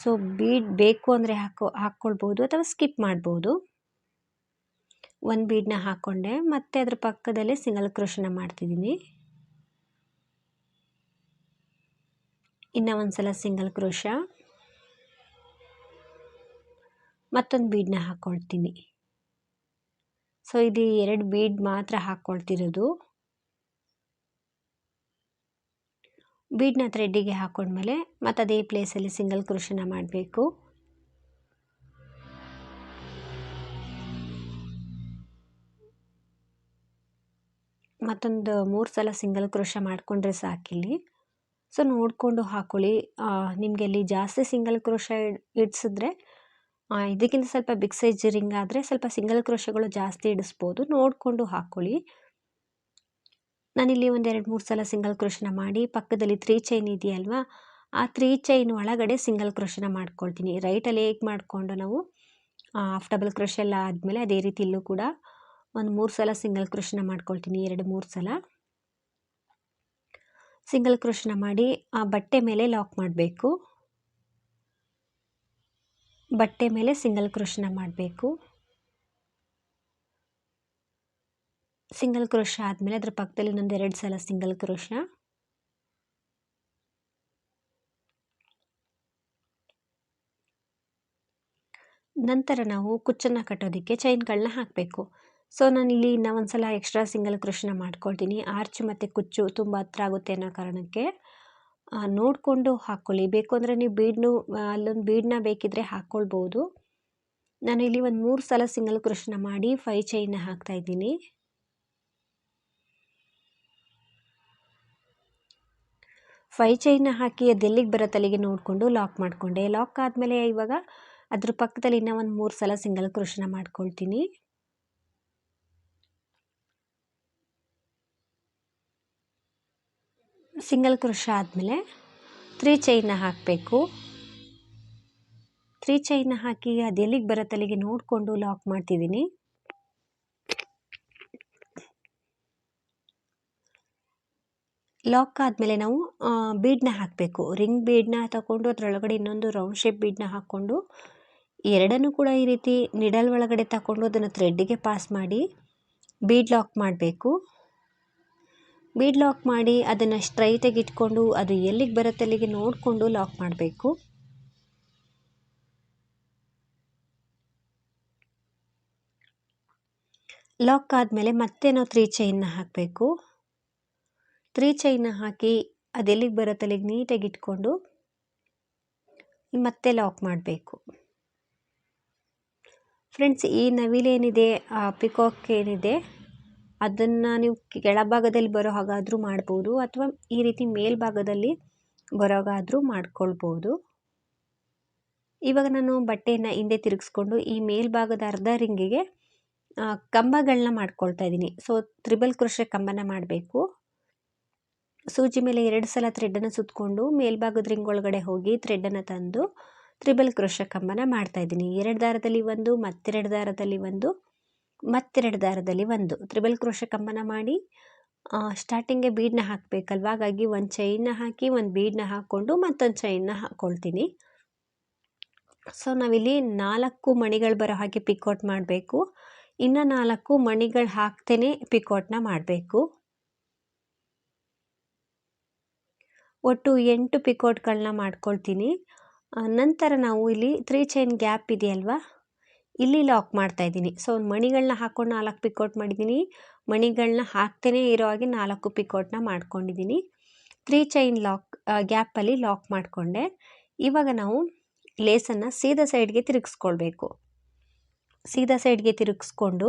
ಸೊ ಬೀಡ್ ಬೇಕು ಅಂದರೆ ಹಾಕೋ, ಹಾಕ್ಕೊಳ್ಬೋದು ಅಥವಾ ಸ್ಕಿಪ್ ಮಾಡ್ಬೋದು. ಒಂದು ಬೀಡನ್ನ ಹಾಕ್ಕೊಂಡೆ ಮತ್ತು ಅದ್ರ ಪಕ್ಕದಲ್ಲೇ ಸಿಂಗಲ್ ಕ್ರೋಶನ ಮಾಡ್ತಿದ್ದೀನಿ. ಇನ್ನು ಒಂದು ಸಲ ಸಿಂಗಲ್ ಕ್ರೋಶ. ಮತ್ತೊಂದು ಬೀಡನ್ನ ಹಾಕ್ಕೊಳ್ತೀನಿ ಸೊ, ಇದು ಎರಡು ಬೀಡ್ ಮಾತ್ರ ಹಾಕ್ಕೊಳ್ತಿರೋದು ಬೀಡ್ನ ಥ್ರೆಡ್ಡಿಗೆ ಹಾಕ್ಕೊಂಡ್ಮೇಲೆ ಮತ್ತು ಅದೇ ಪ್ಲೇಸಲ್ಲಿ ಸಿಂಗಲ್ ಕ್ರೋಶನ ಮಾಡಬೇಕು. ಮತ್ತೊಂದು ಮೂರು ಸಲ ಸಿಂಗಲ್ ಕ್ರೋಶ ಮಾಡಿಕೊಂಡ್ರೆ ಸಾಕಿಲ್ಲಿ. ಸೊ ನೋಡಿಕೊಂಡು ಹಾಕೊಳ್ಳಿ. ನಿಮಗೆ ಇಲ್ಲಿ ಜಾಸ್ತಿ ಸಿಂಗಲ್ ಕ್ರೋಶ ಇಡಿಸಿದ್ರೆ ಇದಕ್ಕಿಂತ ಸ್ವಲ್ಪ ಬಿಗ್ ಸೈಜ್ ರಿಂಗ್ ಆದರೆ ಸ್ವಲ್ಪ ಸಿಂಗಲ್ ಕ್ರೋಶಗಳು ಜಾಸ್ತಿ ಇಡಿಸ್ಬೋದು. ನೋಡಿಕೊಂಡು ಹಾಕೊಳ್ಳಿ. ನಾನಿಲ್ಲಿ ಒಂದು ಎರಡು ಮೂರು ಸಲ ಸಿಂಗಲ್ ಕ್ರೋಶನ ಮಾಡಿ, ಪಕ್ಕದಲ್ಲಿ ತ್ರೀ ಚೈನ್ ಇದೆಯಲ್ವಾ, ಆ ತ್ರೀ ಚೈನ್ ಒಳಗಡೆ ಸಿಂಗಲ್ ಕ್ರೋಶನ ಮಾಡ್ಕೊಳ್ತೀನಿ. ರೈಟಲ್ಲಿ ಹೇಗೆ ಮಾಡಿಕೊಂಡು ನಾವು ಆಫ್ ಡಬಲ್ ಕ್ರೋಶ ಎಲ್ಲ ಆದಮೇಲೆ ಅದೇ ರೀತಿ ಇಲ್ಲೂ ಕೂಡ ಒಂದು ಮೂರು ಸಲ ಸಿಂಗಲ್ ಕ್ರೋಶನ ಮಾಡ್ಕೊಳ್ತೀನಿ, ಎರಡು ಮೂರು ಸಲ. ಸಿಂಗಲ್ ಕ್ರೋಶನ ಮಾಡಿ ಆ ಬಟ್ಟೆ ಮೇಲೆ ಲಾಕ್ ಮಾಡಬೇಕು. ಬಟ್ಟೆ ಮೇಲೆ ಸಿಂಗಲ್ ಕ್ರೋಶನ ಮಾಡಬೇಕು. ಸಿಂಗಲ್ ಕ್ರೋಶ ಆದಮೇಲೆ ಅದರ ಪಕ್ಕದಲ್ಲಿ ಇನ್ನೊಂದು ಎರಡು ಸಲ ಸಿಂಗಲ್ ಕ್ರೋಶ ನಂತರ ನಾವು ಕುಚ್ಚನ್ನು ಕಟ್ಟೋದಕ್ಕೆ ಚೈನ್ಗಳನ್ನ ಹಾಕಬೇಕು. ಸೊ ನಾನಿಲ್ಲಿ ಇನ್ನೂ ಒಂದು ಸಲ ಎಕ್ಸ್ಟ್ರಾ ಸಿಂಗಲ್ ಕ್ರೋಶನ ಮಾಡ್ಕೊಳ್ತೀನಿ. ಆರ್ಚ್ ಮತ್ತು ಕುಚ್ಚು ತುಂಬ ಹತ್ರ ಆಗುತ್ತೆ ಅನ್ನೋ ಕಾರಣಕ್ಕೆ ನೋಡಿಕೊಂಡು ಹಾಕ್ಕೊಳ್ಳಿ ಬೇಕು ಅಂದರೆ ನೀವು ಬೀಡ್ನು ಅಲ್ಲೊಂದು ಬೀಡನ್ನ ಬೇಕಿದ್ದರೆ ಹಾಕ್ಕೊಳ್ಬೋದು ನಾನು ಇಲ್ಲಿ ಒಂದು ಮೂರು ಸಲ ಸಿಂಗಲ್ ಕ್ರೋಶನ ಮಾಡಿ ಫೈ ಚೈನ್ನ ಹಾಕ್ತಾಯಿದ್ದೀನಿ ಫೈ ಚೈನ್ನ ಹಾಕಿ ಅದೆಲ್ಲಿಗೆ ಬರೋ ತಲೆಗೆ ನೋಡಿಕೊಂಡು ಲಾಕ್ ಮಾಡಿಕೊಂಡೆ. ಲಾಕ್ ಆದಮೇಲೆ ಇವಾಗ ಅದ್ರ ಪಕ್ಕದಲ್ಲಿ ಇನ್ನೂ ಒಂದು ಮೂರು ಸಲ ಸಿಂಗಲ್ ಕ್ರೋಶನ ಮಾಡ್ಕೊಳ್ತೀನಿ. ಸಿಂಗಲ್ ಕ್ರೋಶ ಆದಮೇಲೆ ತ್ರೀ ಚೈನ ಹಾಕಬೇಕು. ತ್ರೀ ಚೈನ ಹಾಕಿ ಅದು ಎಲ್ಲಿಗೆ ಬರುತ್ತೆ ಅಲ್ಲಿಗೆ ನೋಡಿಕೊಂಡು ಲಾಕ್ ಮಾಡ್ತಿದ್ದೀನಿ. ಲಾಕ್ ಆದಮೇಲೆ ನಾವು ಬೀಡನ್ನ ಹಾಕಬೇಕು. ರಿಂಗ್ ಬೀಡನ್ನ ತಗೊಂಡು, ಅದರೊಳಗಡೆ ಇನ್ನೊಂದು ರೌಂಡ್ ಶೇಪ್ ಬೀಡನ್ನ ಹಾಕ್ಕೊಂಡು, ಎರಡನ್ನೂ ಕೂಡ ಈ ರೀತಿ ನಿಡಲ್ ಒಳಗಡೆ ತಗೊಂಡು ಅದನ್ನು ಥ್ರೆಡ್ಡಿಗೆ ಪಾಸ್ ಮಾಡಿ ಬೀಡ್ ಲಾಕ್ ಮಾಡಬೇಕು. ಬೀಡ್ ಲಾಕ್ ಮಾಡಿ ಅದನ್ನು ಸ್ಟ್ರೈಟಾಗಿ ಇಟ್ಕೊಂಡು ಅದು ಎಲ್ಲಿಗೆ ಬರುತ್ತೆ ಅಲ್ಲಿಗೆ ನೋಡಿಕೊಂಡು ಲಾಕ್ ಮಾಡಬೇಕು. ಲಾಕ್ ಆದಮೇಲೆ ಮತ್ತೆ ನಾವು ತ್ರೀ ಚೈನ್ನ ಹಾಕಬೇಕು. ತ್ರೀ ಚೈನ್ನ ಹಾಕಿ ಅದೆಲ್ಲಿಗೆ ಬರುತ್ತೆ ಅಲ್ಲಿಗೆ ನೀಟಾಗಿ ಇಟ್ಕೊಂಡು ಮತ್ತೆ ಲಾಕ್ ಮಾಡಬೇಕು. ಫ್ರೆಂಡ್ಸ್ ಈ ನವಿಲೇನಿದೆ ಪಿಕಾಕ್ ಏನಿದೆ ಅದನ್ನು ನೀವು ಕೆಳಭಾಗದಲ್ಲಿ ಬರೋ ಹಾಗಾದರೂ ಮಾಡ್ಬೋದು ಅಥವಾ ಈ ರೀತಿ ಮೇಲ್ಭಾಗದಲ್ಲಿ ಬರೋಗಾದರೂ ಮಾಡ್ಕೊಳ್ಬೋದು. ಇವಾಗ ನಾನು ಬಟ್ಟೆಯನ್ನು ಹಿಂದೆ ತಿರುಗಿಸ್ಕೊಂಡು ಈ ಮೇಲ್ಭಾಗದ ಅರ್ಧ ರಿಂಗಿಗೆ ಕಂಬಗಳನ್ನ ಮಾಡ್ಕೊಳ್ತಾ ಇದ್ದೀನಿ. ಸೊ ತ್ರಿಬಲ್ ಕೃಷಿ ಕಂಬನ ಮಾಡಬೇಕು. ಸೂಜಿ ಮೇಲೆ ಎರಡು ಸಲ ಥ್ರೆಡ್ಡನ್ನು ಸುತ್ತಕೊಂಡು ಮೇಲ್ಭಾಗದ ರಿಂಗ್ ಒಳಗಡೆ ಹೋಗಿ ಥ್ರೆಡ್ಡನ್ನು ತಂದು ತ್ರಿಬಲ್ ಕೃಷ ಕಂಬನ ಮಾಡ್ತಾ ಇದ್ದೀನಿ. ಎರಡು ದಾರದಲ್ಲಿ ಒಂದು, ಮತ್ತೆರಡು ದಾರದಲ್ಲಿ ಒಂದು. ಮತ್ತೆರಡು ದಾರದಲ್ಲಿ ಒಂದು. ತ್ರಿಬಲ್ ಕ್ರೋಶ ಕಂಬನ ಮಾಡಿ ಸ್ಟಾರ್ಟಿಂಗೆ ಬೀಡನ್ನ ಹಾಕಬೇಕಲ್ವ? ಹಾಗಾಗಿ ಒಂದು ಚೈನ್ನ ಹಾಕಿ, ಒಂದು ಬೀಡನ್ನ ಹಾಕ್ಕೊಂಡು ಮತ್ತೊಂದು ಚೈನ್ನ ಹಾಕ್ಕೊಳ್ತೀನಿ ಸೊ ನಾವಿಲ್ಲಿ ನಾಲ್ಕು ಮಣಿಗಳು ಬರೋ ಹಾಗೆ ಪಿಕೌಟ್ ಮಾಡಬೇಕು. ಇನ್ನು ನಾಲ್ಕು ಮಣಿಗಳು ಹಾಕ್ತೇನೆ ಪಿಕೌಟ್ನ ಮಾಡಬೇಕು. ಒಟ್ಟು ಎಂಟು ಪಿಕೌಟ್ಗಳನ್ನ ಮಾಡ್ಕೊಳ್ತೀನಿ. ನಂತರ ನಾವು ಇಲ್ಲಿ ತ್ರೀ ಚೈನ್ ಗ್ಯಾಪ್ ಇದೆಯಲ್ವಾ? ಇಲ್ಲಿ ಲಾಕ್ ಮಾಡ್ತಾ ಇದ್ದೀನಿ. ಸೊ ಮಣಿಗಳನ್ನ ಹಾಕ್ಕೊಂಡು ನಾಲ್ಕು ಪಿಕೌಟ್ ಮಾಡಿದ್ದೀನಿ. ಮಣಿಗಳನ್ನ ಹಾಕ್ತೇನೆ ಇರೋ ಹಾಗೆ ನಾಲ್ಕು ಪಿಕೌಟ್ನ ಮಾಡ್ಕೊಂಡಿದ್ದೀನಿ. ತ್ರೀ ಚೈನ್ ಲಾಕ್ ಗ್ಯಾಪಲ್ಲಿ ಲಾಕ್ ಮಾಡಿಕೊಂಡೆ. ಇವಾಗ ನಾವು ಲೇಸನ್ನು ಸೀದಾ ಸೈಡ್ಗೆ ತಿರುಗಿಸ್ಕೊಳ್ಬೇಕು. ಸೀದಾ ಸೈಡ್ಗೆ ತಿರುಗಿಸ್ಕೊಂಡು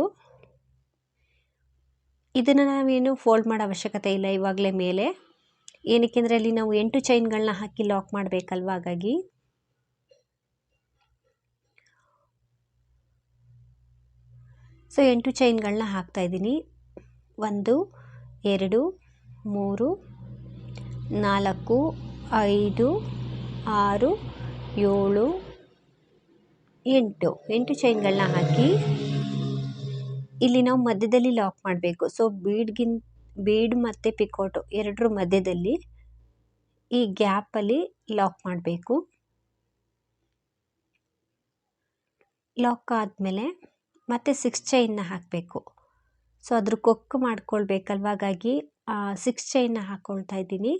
ಇದನ್ನು ನಾವೇನು ಫೋಲ್ಡ್ ಮಾಡೋ ಅವಶ್ಯಕತೆ ಇಲ್ಲ ಇವಾಗಲೇ ಮೇಲೆ. ಏನಕ್ಕೆ ಅಂದರೆ ಅಲ್ಲಿ ನಾವು ಎಂಟು ಚೈನ್ಗಳನ್ನ ಹಾಕಿ ಲಾಕ್ ಮಾಡಬೇಕಲ್ವ ಹಾಗಾಗಿ. ಸೊ ಎಂಟು ಚೈನ್ಗಳನ್ನ ಹಾಕ್ತಾಯಿದ್ದೀನಿ ಒಂದು, ಎರಡು, ಮೂರು, ನಾಲ್ಕು, ಐದು, ಆರು, ಏಳು, ಎಂಟು. ಎಂಟು ಚೈನ್ಗಳನ್ನ ಹಾಕಿ ಇಲ್ಲಿ ನಾವು ಮಧ್ಯದಲ್ಲಿ ಲಾಕ್ ಮಾಡಬೇಕು. ಸೊ ಬೀಡ್ಗಿನ್ ಬೀಡ್ ಮತ್ತು ಪಿಕೋಟು ಎರಡರ ಮಧ್ಯದಲ್ಲಿ ಈ ಗ್ಯಾಪಲ್ಲಿ ಲಾಕ್ ಮಾಡಬೇಕು. ಲಾಕ್ ಆದಮೇಲೆ ಮತ್ತೆ ಸಿಕ್ಸ್ ಚೈನ್ನ ಹಾಕಬೇಕು. ಸೊ ಅದ್ರ ಕೊಕ್ಕು ಮಾಡ್ಕೊಳ್ಬೇಕಲ್ವ? ಹಾಗಾಗಿ ಸಿಕ್ಸ್ ಚೈನ್ನ ಹಾಕ್ಕೊಳ್ತಾ ಇದ್ದೀನಿ.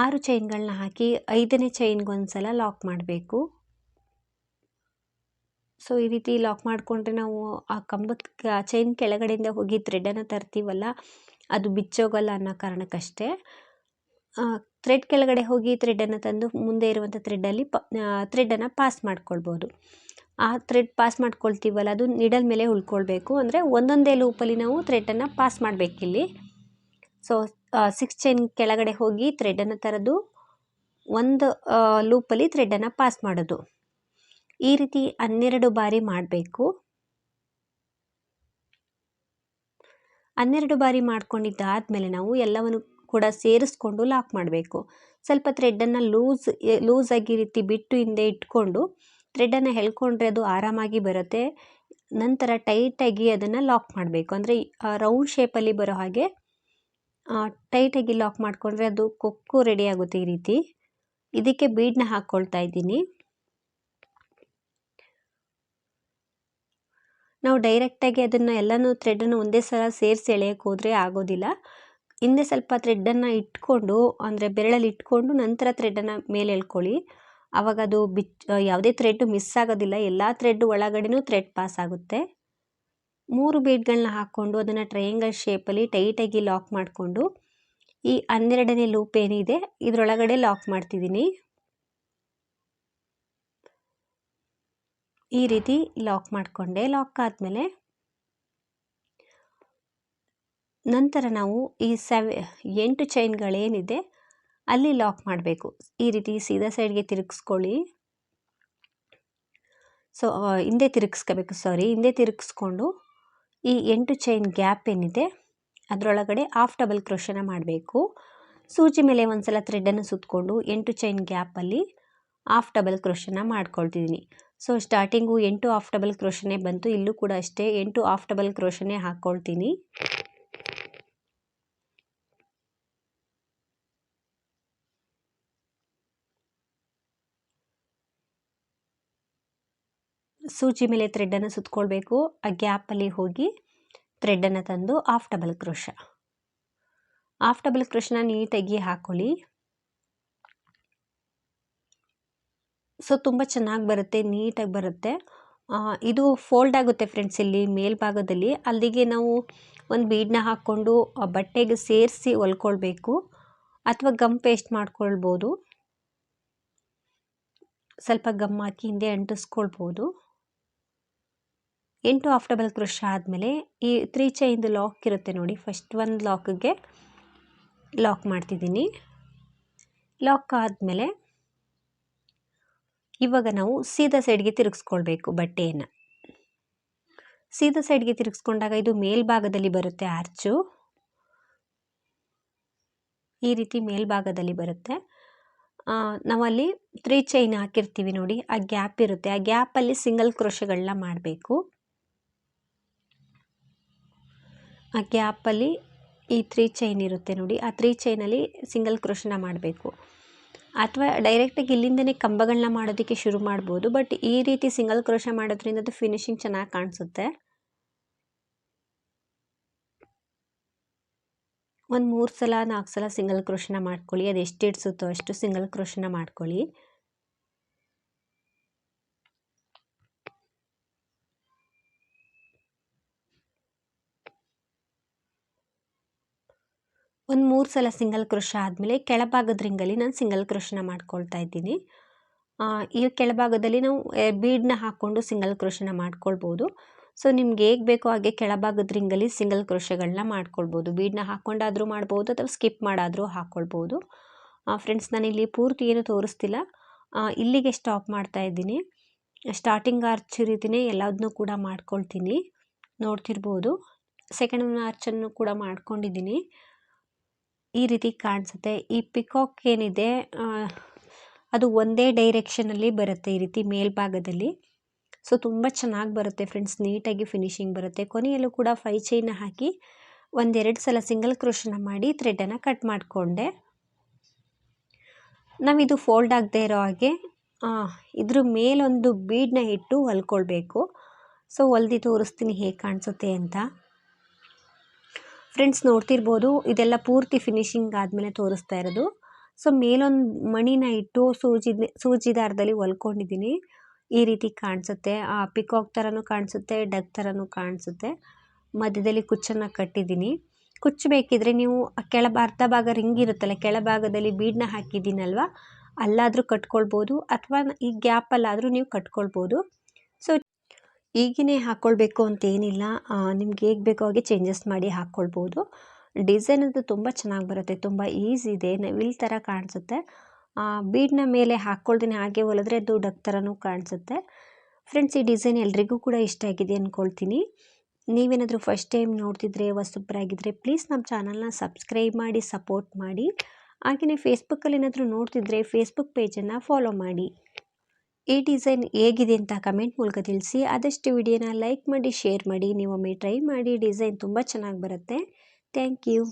ಆರು ಚೈನ್ಗಳನ್ನ ಹಾಕಿ ಐದನೇ ಚೈನ್ಗೊಂದು ಸಲ ಲಾಕ್ ಮಾಡಬೇಕು. ಸೊ ಈ ರೀತಿ ಲಾಕ್ ಮಾಡಿಕೊಂಡ್ರೆ ನಾವು ಆ ಕಂಬದ ಚೈನ್ ಕೆಳಗಡೆಯಿಂದ ಹೋಗಿ ಥ್ರೆಡನ್ನು ತರ್ತೀವಲ್ಲ, ಅದು ಬಿಚ್ಚೋಗಲ್ಲ ಅನ್ನೋ ಕಾರಣಕ್ಕಷ್ಟೇ. ಥ್ರೆಡ್ ಕೆಳಗಡೆ ಹೋಗಿ ಥ್ರೆಡ್ಡನ್ನು ತಂದು ಮುಂದೆ ಇರುವಂಥ ಥ್ರೆಡ್ಡಲ್ಲಿ ಪ ಥ್ರೆಡನ್ನು ಪಾಸ್ ಮಾಡ್ಕೊಳ್ಬೋದು. ಆ ಥ್ರೆಡ್ ಪಾಸ್ ಮಾಡ್ಕೊಳ್ತೀವಲ್ಲ, ಅದು ನಿಡಲ್ ಮೇಲೆ ಉಳ್ಕೊಳ್ಬೇಕು. ಅಂದರೆ ಒಂದೊಂದೇ ಲೂಪಲ್ಲಿ ನಾವು ಥ್ರೆಡ್ಡನ್ನು ಪಾಸ್ ಮಾಡಬೇಕಿಲ್ಲಿ. ಸೊ ಸಿಕ್ಸ್ ಚೈನ್ ಕೆಳಗಡೆ ಹೋಗಿ ಥ್ರೆಡ್ಡನ್ನು ತರೋದು, ಒಂದು ಲೂಪಲ್ಲಿ ಥ್ರೆಡ್ಡನ್ನು ಪಾಸ್ ಮಾಡೋದು. ಈ ರೀತಿ ಹನ್ನೆರಡು ಬಾರಿ ಮಾಡಬೇಕು. ಹನ್ನೆರಡು ಬಾರಿ ಮಾಡ್ಕೊಂಡಿದ್ದಾದಮೇಲೆ ನಾವು ಎಲ್ಲವನ್ನು ಕೂಡ ಸೇರಿಸ್ಕೊಂಡು ಲಾಕ್ ಮಾಡಬೇಕು. ಸ್ವಲ್ಪ ಥ್ರೆಡ್ಡನ್ನು ಲೂಸ್ ಲೂಸಾಗಿ ರೀತಿ ಬಿಟ್ಟು ಹಿಂದೆ ಇಟ್ಕೊಂಡು ಥ್ರೆಡ್ಡನ್ನು ಎಳ್ಕೊಂಡ್ರೆ ಅದು ಆರಾಮಾಗಿ ಬರುತ್ತೆ. ನಂತರ ಟೈಟಾಗಿ ಅದನ್ನು ಲಾಕ್ ಮಾಡಬೇಕು. ಅಂದರೆ ರೌಂಡ್ ಶೇಪಲ್ಲಿ ಬರೋ ಹಾಗೆ ಟೈಟಾಗಿ ಲಾಕ್ ಮಾಡಿಕೊಂಡ್ರೆ ಅದು ಕೊಕ್ಕು ರೆಡಿ ಆಗುತ್ತೆ ಈ ರೀತಿ. ಇದಕ್ಕೆ ಬೀಡನ್ನ ಹಾಕ್ಕೊಳ್ತಾ ಇದ್ದೀನಿ. ನಾವು ಡೈರೆಕ್ಟಾಗಿ ಅದನ್ನು ಎಲ್ಲನೂ ಥ್ರೆಡನ್ನು ಒಂದೇ ಸಲ ಸೇರಿಸಿ ಎಳೆಯೋಕ್ಕೆ ಹೋದರೆ ಆಗೋದಿಲ್ಲ. ಹಿಂದೆ ಸ್ವಲ್ಪ ಥ್ರೆಡ್ಡನ್ನು ಇಟ್ಕೊಂಡು, ಅಂದರೆ ಬೆರಳಲ್ಲಿ ಇಟ್ಕೊಂಡು ನಂತರ ಥ್ರೆಡ್ಡನ್ನು ಮೇಲೆ ಎಳ್ಕೊಳ್ಳಿ. ಆವಾಗ ಅದು ಬಿಚ್, ಯಾವುದೇ ಥ್ರೆಡ್ಡು ಮಿಸ್ ಆಗೋದಿಲ್ಲ. ಎಲ್ಲ ಥ್ರೆಡ್ ಒಳಗಡೆನೂ ಥ್ರೆಡ್ ಪಾಸ್ ಆಗುತ್ತೆ. ಮೂರು ಬೀಡ್ಗಳನ್ನ ಹಾಕ್ಕೊಂಡು ಅದನ್ನು ಟ್ರಯಾಂಗಲ್ ಶೇಪಲ್ಲಿ ಟೈಟಾಗಿ ಲಾಕ್ ಮಾಡಿಕೊಂಡು, ಈ ಹನ್ನೆರಡನೇ ಲೂಪ್ ಏನಿದೆ, ಇದರೊಳಗಡೆ ಲಾಕ್ ಮಾಡ್ತಿದ್ದೀನಿ. ಈ ರೀತಿ ಲಾಕ್ ಮಾಡಿಕೊಂಡೆ. ಲಾಕ್ ಆದಮೇಲೆ ನಂತರ ನಾವು ಈ ಸೆವೆ, ಎಂಟು ಚೈನ್ಗಳೇನಿದೆ, ಅಲ್ಲಿ ಲಾಕ್ ಮಾಡಬೇಕು. ಈ ರೀತಿ ಸೀದಾ ಸೈಡ್ಗೆ ತಿರುಗಿಸ್ಕೊಳ್ಳಿ. ಸೊ ಹಿಂದೆ ತಿರುಗಿಸ್ಕೋಬೇಕು ಸಾರಿ ಹಿಂದೆ ತಿರುಗಿಸ್ಕೊಂಡು ಈ ಎಂಟು ಚೈನ್ ಗ್ಯಾಪ್ ಏನಿದೆ, ಅದರೊಳಗಡೆ ಹಾಫ್ ಡಬಲ್ ಕ್ರೋಶನ ಮಾಡಬೇಕು. ಸೂಜಿ ಮೇಲೆ ಒಂದು ಸಲ ಥ್ರೆಡನ್ನು ಸುತ್ತಕೊಂಡು ಎಂಟು ಚೈನ್ ಗ್ಯಾಪಲ್ಲಿ ಹಾಫ್ ಡಬಲ್ ಕ್ರೋಶನ ಮಾಡ್ಕೊಳ್ತಿದ್ದೀನಿ. ಸೊ ಸ್ಟಾರ್ಟಿಂಗು ಎಂಟು ಹಾಫ್ ಡಬಲ್ ಕ್ರೋಶನೇ ಬಂತು. ಇಲ್ಲೂ ಕೂಡ ಅಷ್ಟೇ ಎಂಟು ಹಾಫ್ ಡಬಲ್ ಕ್ರೋಶನೇ ಹಾಕ್ಕೊಳ್ತೀನಿ ಸೂಜಿ ಮೇಲೆ ಥ್ರೆಡ್ಡನ್ನು ಸುತ್ಕೊಳ್ಬೇಕು. ಆ ಗ್ಯಾಪಲ್ಲಿ ಹೋಗಿ ಥ್ರೆಡ್ಡನ್ನು ತಂದು half double crochet half double ಕ್ರೋಶನ ನೀಟಾಗಿ ಹಾಕ್ಕೊಳ್ಳಿ ಸೊ ತುಂಬ ಚೆನ್ನಾಗಿ ಬರುತ್ತೆ, ನೀಟಾಗಿ ಬರುತ್ತೆ. ಇದು ಫೋಲ್ಡ್ ಆಗುತ್ತೆ ಫ್ರೆಂಡ್ಸ್ ಇಲ್ಲಿ, ಮೇಲ್ಭಾಗದಲ್ಲಿ. ಅಲ್ಲಿಗೆ ನಾವು ಒಂದು ಬೀಡನ್ನ ಹಾಕ್ಕೊಂಡು ಬಟ್ಟೆಗೆ ಸೇರಿಸಿ ಹೊಲ್ಕೊಳ್ಬೇಕು. ಅಥವಾ ಗಮ್ ಪೇಸ್ಟ್ ಮಾಡ್ಕೊಳ್ಬೋದು. ಸ್ವಲ್ಪ ಗಮ್ ಹಾಕಿ ಹಿಂದೆ ಅಂಟಿಸ್ಕೊಳ್ಬೋದು. ಎಂಟು ಆಫ್ ಡಬಲ್ ಕ್ರೋಶ ಆದಮೇಲೆ ಈ ತ್ರೀ ಚೈನ್ದು ಲಾಕ್ ಇರುತ್ತೆ ನೋಡಿ. ಫಸ್ಟ್ ಒಂದು ಲಾಕ್ಗೆ ಲಾಕ್ ಮಾಡ್ತಿದ್ದೀನಿ. ಲಾಕ್ ಆದಮೇಲೆ ಇವಾಗ ನಾವು ಸೀದಾ ಸೈಡ್ಗೆ ತಿರುಗಿಸ್ಕೊಳ್ಬೇಕು ಬಟ್ಟೆಯನ್ನು. ಸೀದಾ ಸೈಡ್ಗೆ ತಿರುಗಿಸ್ಕೊಂಡಾಗ ಇದು ಮೇಲ್ಭಾಗದಲ್ಲಿ ಬರುತ್ತೆ ಆರ್ಚು. ಈ ರೀತಿ ಮೇಲ್ಭಾಗದಲ್ಲಿ ಬರುತ್ತೆ. ನಾವಲ್ಲಿ ತ್ರೀ ಚೈನ್ ಹಾಕಿರ್ತೀವಿ ನೋಡಿ. ಆ ಗ್ಯಾಪ್ ಇರುತ್ತೆ. ಆ ಗ್ಯಾಪಲ್ಲಿ ಸಿಂಗಲ್ ಕ್ರೋಶಗಳನ್ನ ಮಾಡಬೇಕು. ಆ ಗ್ಯಾಪಲ್ಲಿ ಈ ತ್ರೀ ಚೈನ್ ಇರುತ್ತೆ ನೋಡಿ. ಆ ತ್ರೀ ಚೈನಲ್ಲಿ ಸಿಂಗಲ್ ಕ್ರೋಷನ ಮಾಡಬೇಕು. ಅಥವಾ ಡೈರೆಕ್ಟಾಗಿ ಇಲ್ಲಿಂದನೇ ಕಂಬಗಳನ್ನ ಮಾಡೋದಕ್ಕೆ ಶುರು ಮಾಡ್ಬೋದು. ಬಟ್ ಈ ರೀತಿ ಸಿಂಗಲ್ ಕ್ರೋಶ ಮಾಡೋದ್ರಿಂದ ಅದು ಫಿನಿಶಿಂಗ್ ಚೆನ್ನಾಗಿ ಕಾಣಿಸುತ್ತೆ. ಒಂದು ಮೂರು ಸಲ, ನಾಲ್ಕು ಸಲ ಸಿಂಗಲ್ ಕ್ರೋಶನ ಮಾಡ್ಕೊಳ್ಳಿ. ಅದು ಎಷ್ಟು ಹಿಡ್ಸುತ್ತೋ ಅಷ್ಟು ಸಿಂಗಲ್ ಕ್ರೋಶನ ಮಾಡ್ಕೊಳ್ಳಿ. ಒಂದು ಮೂರು ಸಲ ಸಿಂಗಲ್ ಕ್ರೋಶ ಆದಮೇಲೆ ಕೆಳಭಾಗದ ರಿಂಗಲ್ಲಿ ನಾನು ಸಿಂಗಲ್ ಕ್ರೋಶನ ಮಾಡ್ಕೊಳ್ತಾ ಇದ್ದೀನಿ. ಈ ಕೆಳಭಾಗದಲ್ಲಿ ನಾವು ಬೀಡನ್ನ ಹಾಕ್ಕೊಂಡು ಸಿಂಗಲ್ ಕ್ರೋಶನ ಮಾಡ್ಕೊಳ್ಬೋದು. ಸೊ, ನಿಮ್ಗೆ ಹೇಗೆ ಬೇಕೋ ಹಾಗೆ ಕೆಳಭಾಗದ ರಿಂಗಲ್ಲಿ ಸಿಂಗಲ್ ಕ್ರೋಶಗಳನ್ನ ಮಾಡ್ಕೊಳ್ಬೋದು. ಬೀಡನ್ನ ಹಾಕ್ಕೊಂಡಾದರೂ ಮಾಡ್ಬೋದು ಅಥವಾ ಸ್ಕಿಪ್ ಮಾಡಾದರೂ ಹಾಕ್ಕೊಳ್ಬೋದು ಫ್ರೆಂಡ್ಸ್ ನಾನಿಲ್ಲಿ ಪೂರ್ತಿ ಏನು ತೋರಿಸ್ತಿಲ್ಲ. ಇಲ್ಲಿಗೆ ಸ್ಟಾಪ್ ಮಾಡ್ತಾ ಇದ್ದೀನಿ. ಸ್ಟಾರ್ಟಿಂಗ್ ಆರ್ಚ್ ರೀತಿಯೇ ಎಲ್ಲದನ್ನೂ ಕೂಡ ಮಾಡ್ಕೊಳ್ತೀನಿ. ನೋಡ್ತಿರ್ಬೋದು. ಸೆಕೆಂಡ್ ಆರ್ಚನ್ನು ಕೂಡ ಮಾಡ್ಕೊಂಡಿದ್ದೀನಿ. ಈ ರೀತಿ ಕಾಣಿಸುತ್ತೆ. ಈ ಪಿಕಾಕ್ ಏನಿದೆ ಅದು ಒಂದೇ ಡೈರೆಕ್ಷನಲ್ಲಿ ಬರುತ್ತೆ ಈ ರೀತಿ ಮೇಲ್ಭಾಗದಲ್ಲಿ. ಸೊ ತುಂಬ ಚೆನ್ನಾಗಿ ಬರುತ್ತೆ ಫ್ರೆಂಡ್ಸ್ ನೀಟಾಗಿ ಫಿನಿಶಿಂಗ್ ಬರುತ್ತೆ. ಕೊನೆಯಲ್ಲೂ ಕೂಡ ಫೈ ಚೈನ ಹಾಕಿ ಒಂದೆರಡು ಸಲ ಸಿಂಗಲ್ ಕ್ರೋಶನ ಮಾಡಿ ಥ್ರೆಡನ್ನು ಕಟ್ ಮಾಡಿಕೊಂಡೆ. ನಾವಿದು ಫೋಲ್ಡ್ ಆಗದೆ ಇರೋ ಹಾಗೆ ಇದ್ರ ಮೇಲೊಂದು ಬೀಡನ್ನ ಇಟ್ಟು ಹೊಲ್ಕೊಳ್ಬೇಕು. ಸೊ ಹೊಲ್ದು ತೋರಿಸ್ತೀನಿ ಹೇಗೆ ಕಾಣಿಸುತ್ತೆ ಅಂತ. ಫ್ರೆಂಡ್ಸ್ ನೋಡ್ತಿರ್ಬೋದು. ಇದೆಲ್ಲ ಪೂರ್ತಿ ಫಿನಿಶಿಂಗ್ ಆದಮೇಲೆ ತೋರಿಸ್ತಾ ಇರೋದು. ಸೊ ಮೇಲೊಂದು ಮಣಿನ ಇಟ್ಟು ಸೂಜಿ ಸೂಜಿ ದಾರದಲ್ಲಿ ಹೊಲ್ಕೊಂಡಿದ್ದೀನಿ. ಈ ರೀತಿ ಕಾಣಿಸುತ್ತೆ. ಆ ಪಿಕಾಕ್ ಥರನೂ ಕಾಣಿಸುತ್ತೆ ಡಗ್ ಥರನೂ ಕಾಣಿಸುತ್ತೆ. ಮಧ್ಯದಲ್ಲಿ ಕುಚ್ಚನ್ನು ಕಟ್ಟಿದ್ದೀನಿ. ಕುಚ್ಚು ಬೇಕಿದ್ರೆ ನೀವು ಕೆಳ ಅರ್ಧ ಭಾಗ ರಿಂಗ್ ಇರುತ್ತಲ್ಲ, ಕೆಳಭಾಗದಲ್ಲಿ ಬೀಡನ್ನ ಹಾಕಿದ್ದೀನಲ್ವ? ಅಲ್ಲಾದರೂ ಕಟ್ಕೊಳ್ಬೋದು. ಅಥವಾ ಈ ಗ್ಯಾಪಲ್ಲಾದರೂ ನೀವು ಕಟ್ಕೊಳ್ಬೋದು. ಈಗಿನೇ ಹಾಕ್ಕೊಳ್ಬೇಕು ಅಂತೇನಿಲ್ಲ ನಿಮ್ಗೆ ಹೇಗೆ ಬೇಕೋ ಹಾಗೆ ಚೇಂಜಸ್ ಮಾಡಿ ಹಾಕ್ಕೊಳ್ಬೋದು ಡಿಸೈನ್ ಅಂತೂ ತುಂಬ ಚೆನ್ನಾಗಿ ಬರುತ್ತೆ, ತುಂಬ ಈಸಿ ಇದೆ, ನವಿಲ್ ಥರ ಕಾಣಿಸುತ್ತೆ. ಬೀಡ್ನ ಮೇಲೆ ಹಾಕ್ಕೊಳ್ತೀನಿ ಹಾಗೆ ಹೊಲಿದ್ರೆ ಅದು ಡಕ್ ಥರನೂ ಕಾಣಿಸುತ್ತೆ. ಫ್ರೆಂಡ್ಸ್ ಈ ಡಿಸೈನ್ ಎಲ್ರಿಗೂ ಕೂಡ ಇಷ್ಟ ಆಗಿದೆ ಅಂದ್ಕೊಳ್ತೀನಿ ನೀವೇನಾದರೂ ಫಸ್ಟ್ ಟೈಮ್ ನೋಡ್ತಿದ್ರೆ ಹೊಸಬ್ರಾಗಿದ್ದರೆ ಪ್ಲೀಸ್ ನಮ್ಮ ಚಾನಲ್ನ ಸಬ್ಸ್ಕ್ರೈಬ್ ಮಾಡಿ ಸಪೋರ್ಟ್ ಮಾಡಿ. ಹಾಗೆಯೇ ಫೇಸ್ಬುಕ್ಕಲ್ಲಿ ಏನಾದರೂ ನೋಡ್ತಿದ್ರೆ ಫೇಸ್ಬುಕ್ ಪೇಜನ್ನು ಫಾಲೋ ಮಾಡಿ. ಈ ಡಿಸೈನ್ ಹೇಗಿದೆ ಅಂತ ಕಮೆಂಟ್ ಮೂಲಕ ತಿಳಿಸಿ. ಆದಷ್ಟು ವಿಡಿಯೋನ ಲೈಕ್ ಮಾಡಿ, ಶೇರ್ ಮಾಡಿ. ನೀವೊಮ್ಮೆ ಟ್ರೈ ಮಾಡಿ. ಡಿಸೈನ್ ತುಂಬ ಚೆನ್ನಾಗಿ ಬರುತ್ತೆ. Thank you.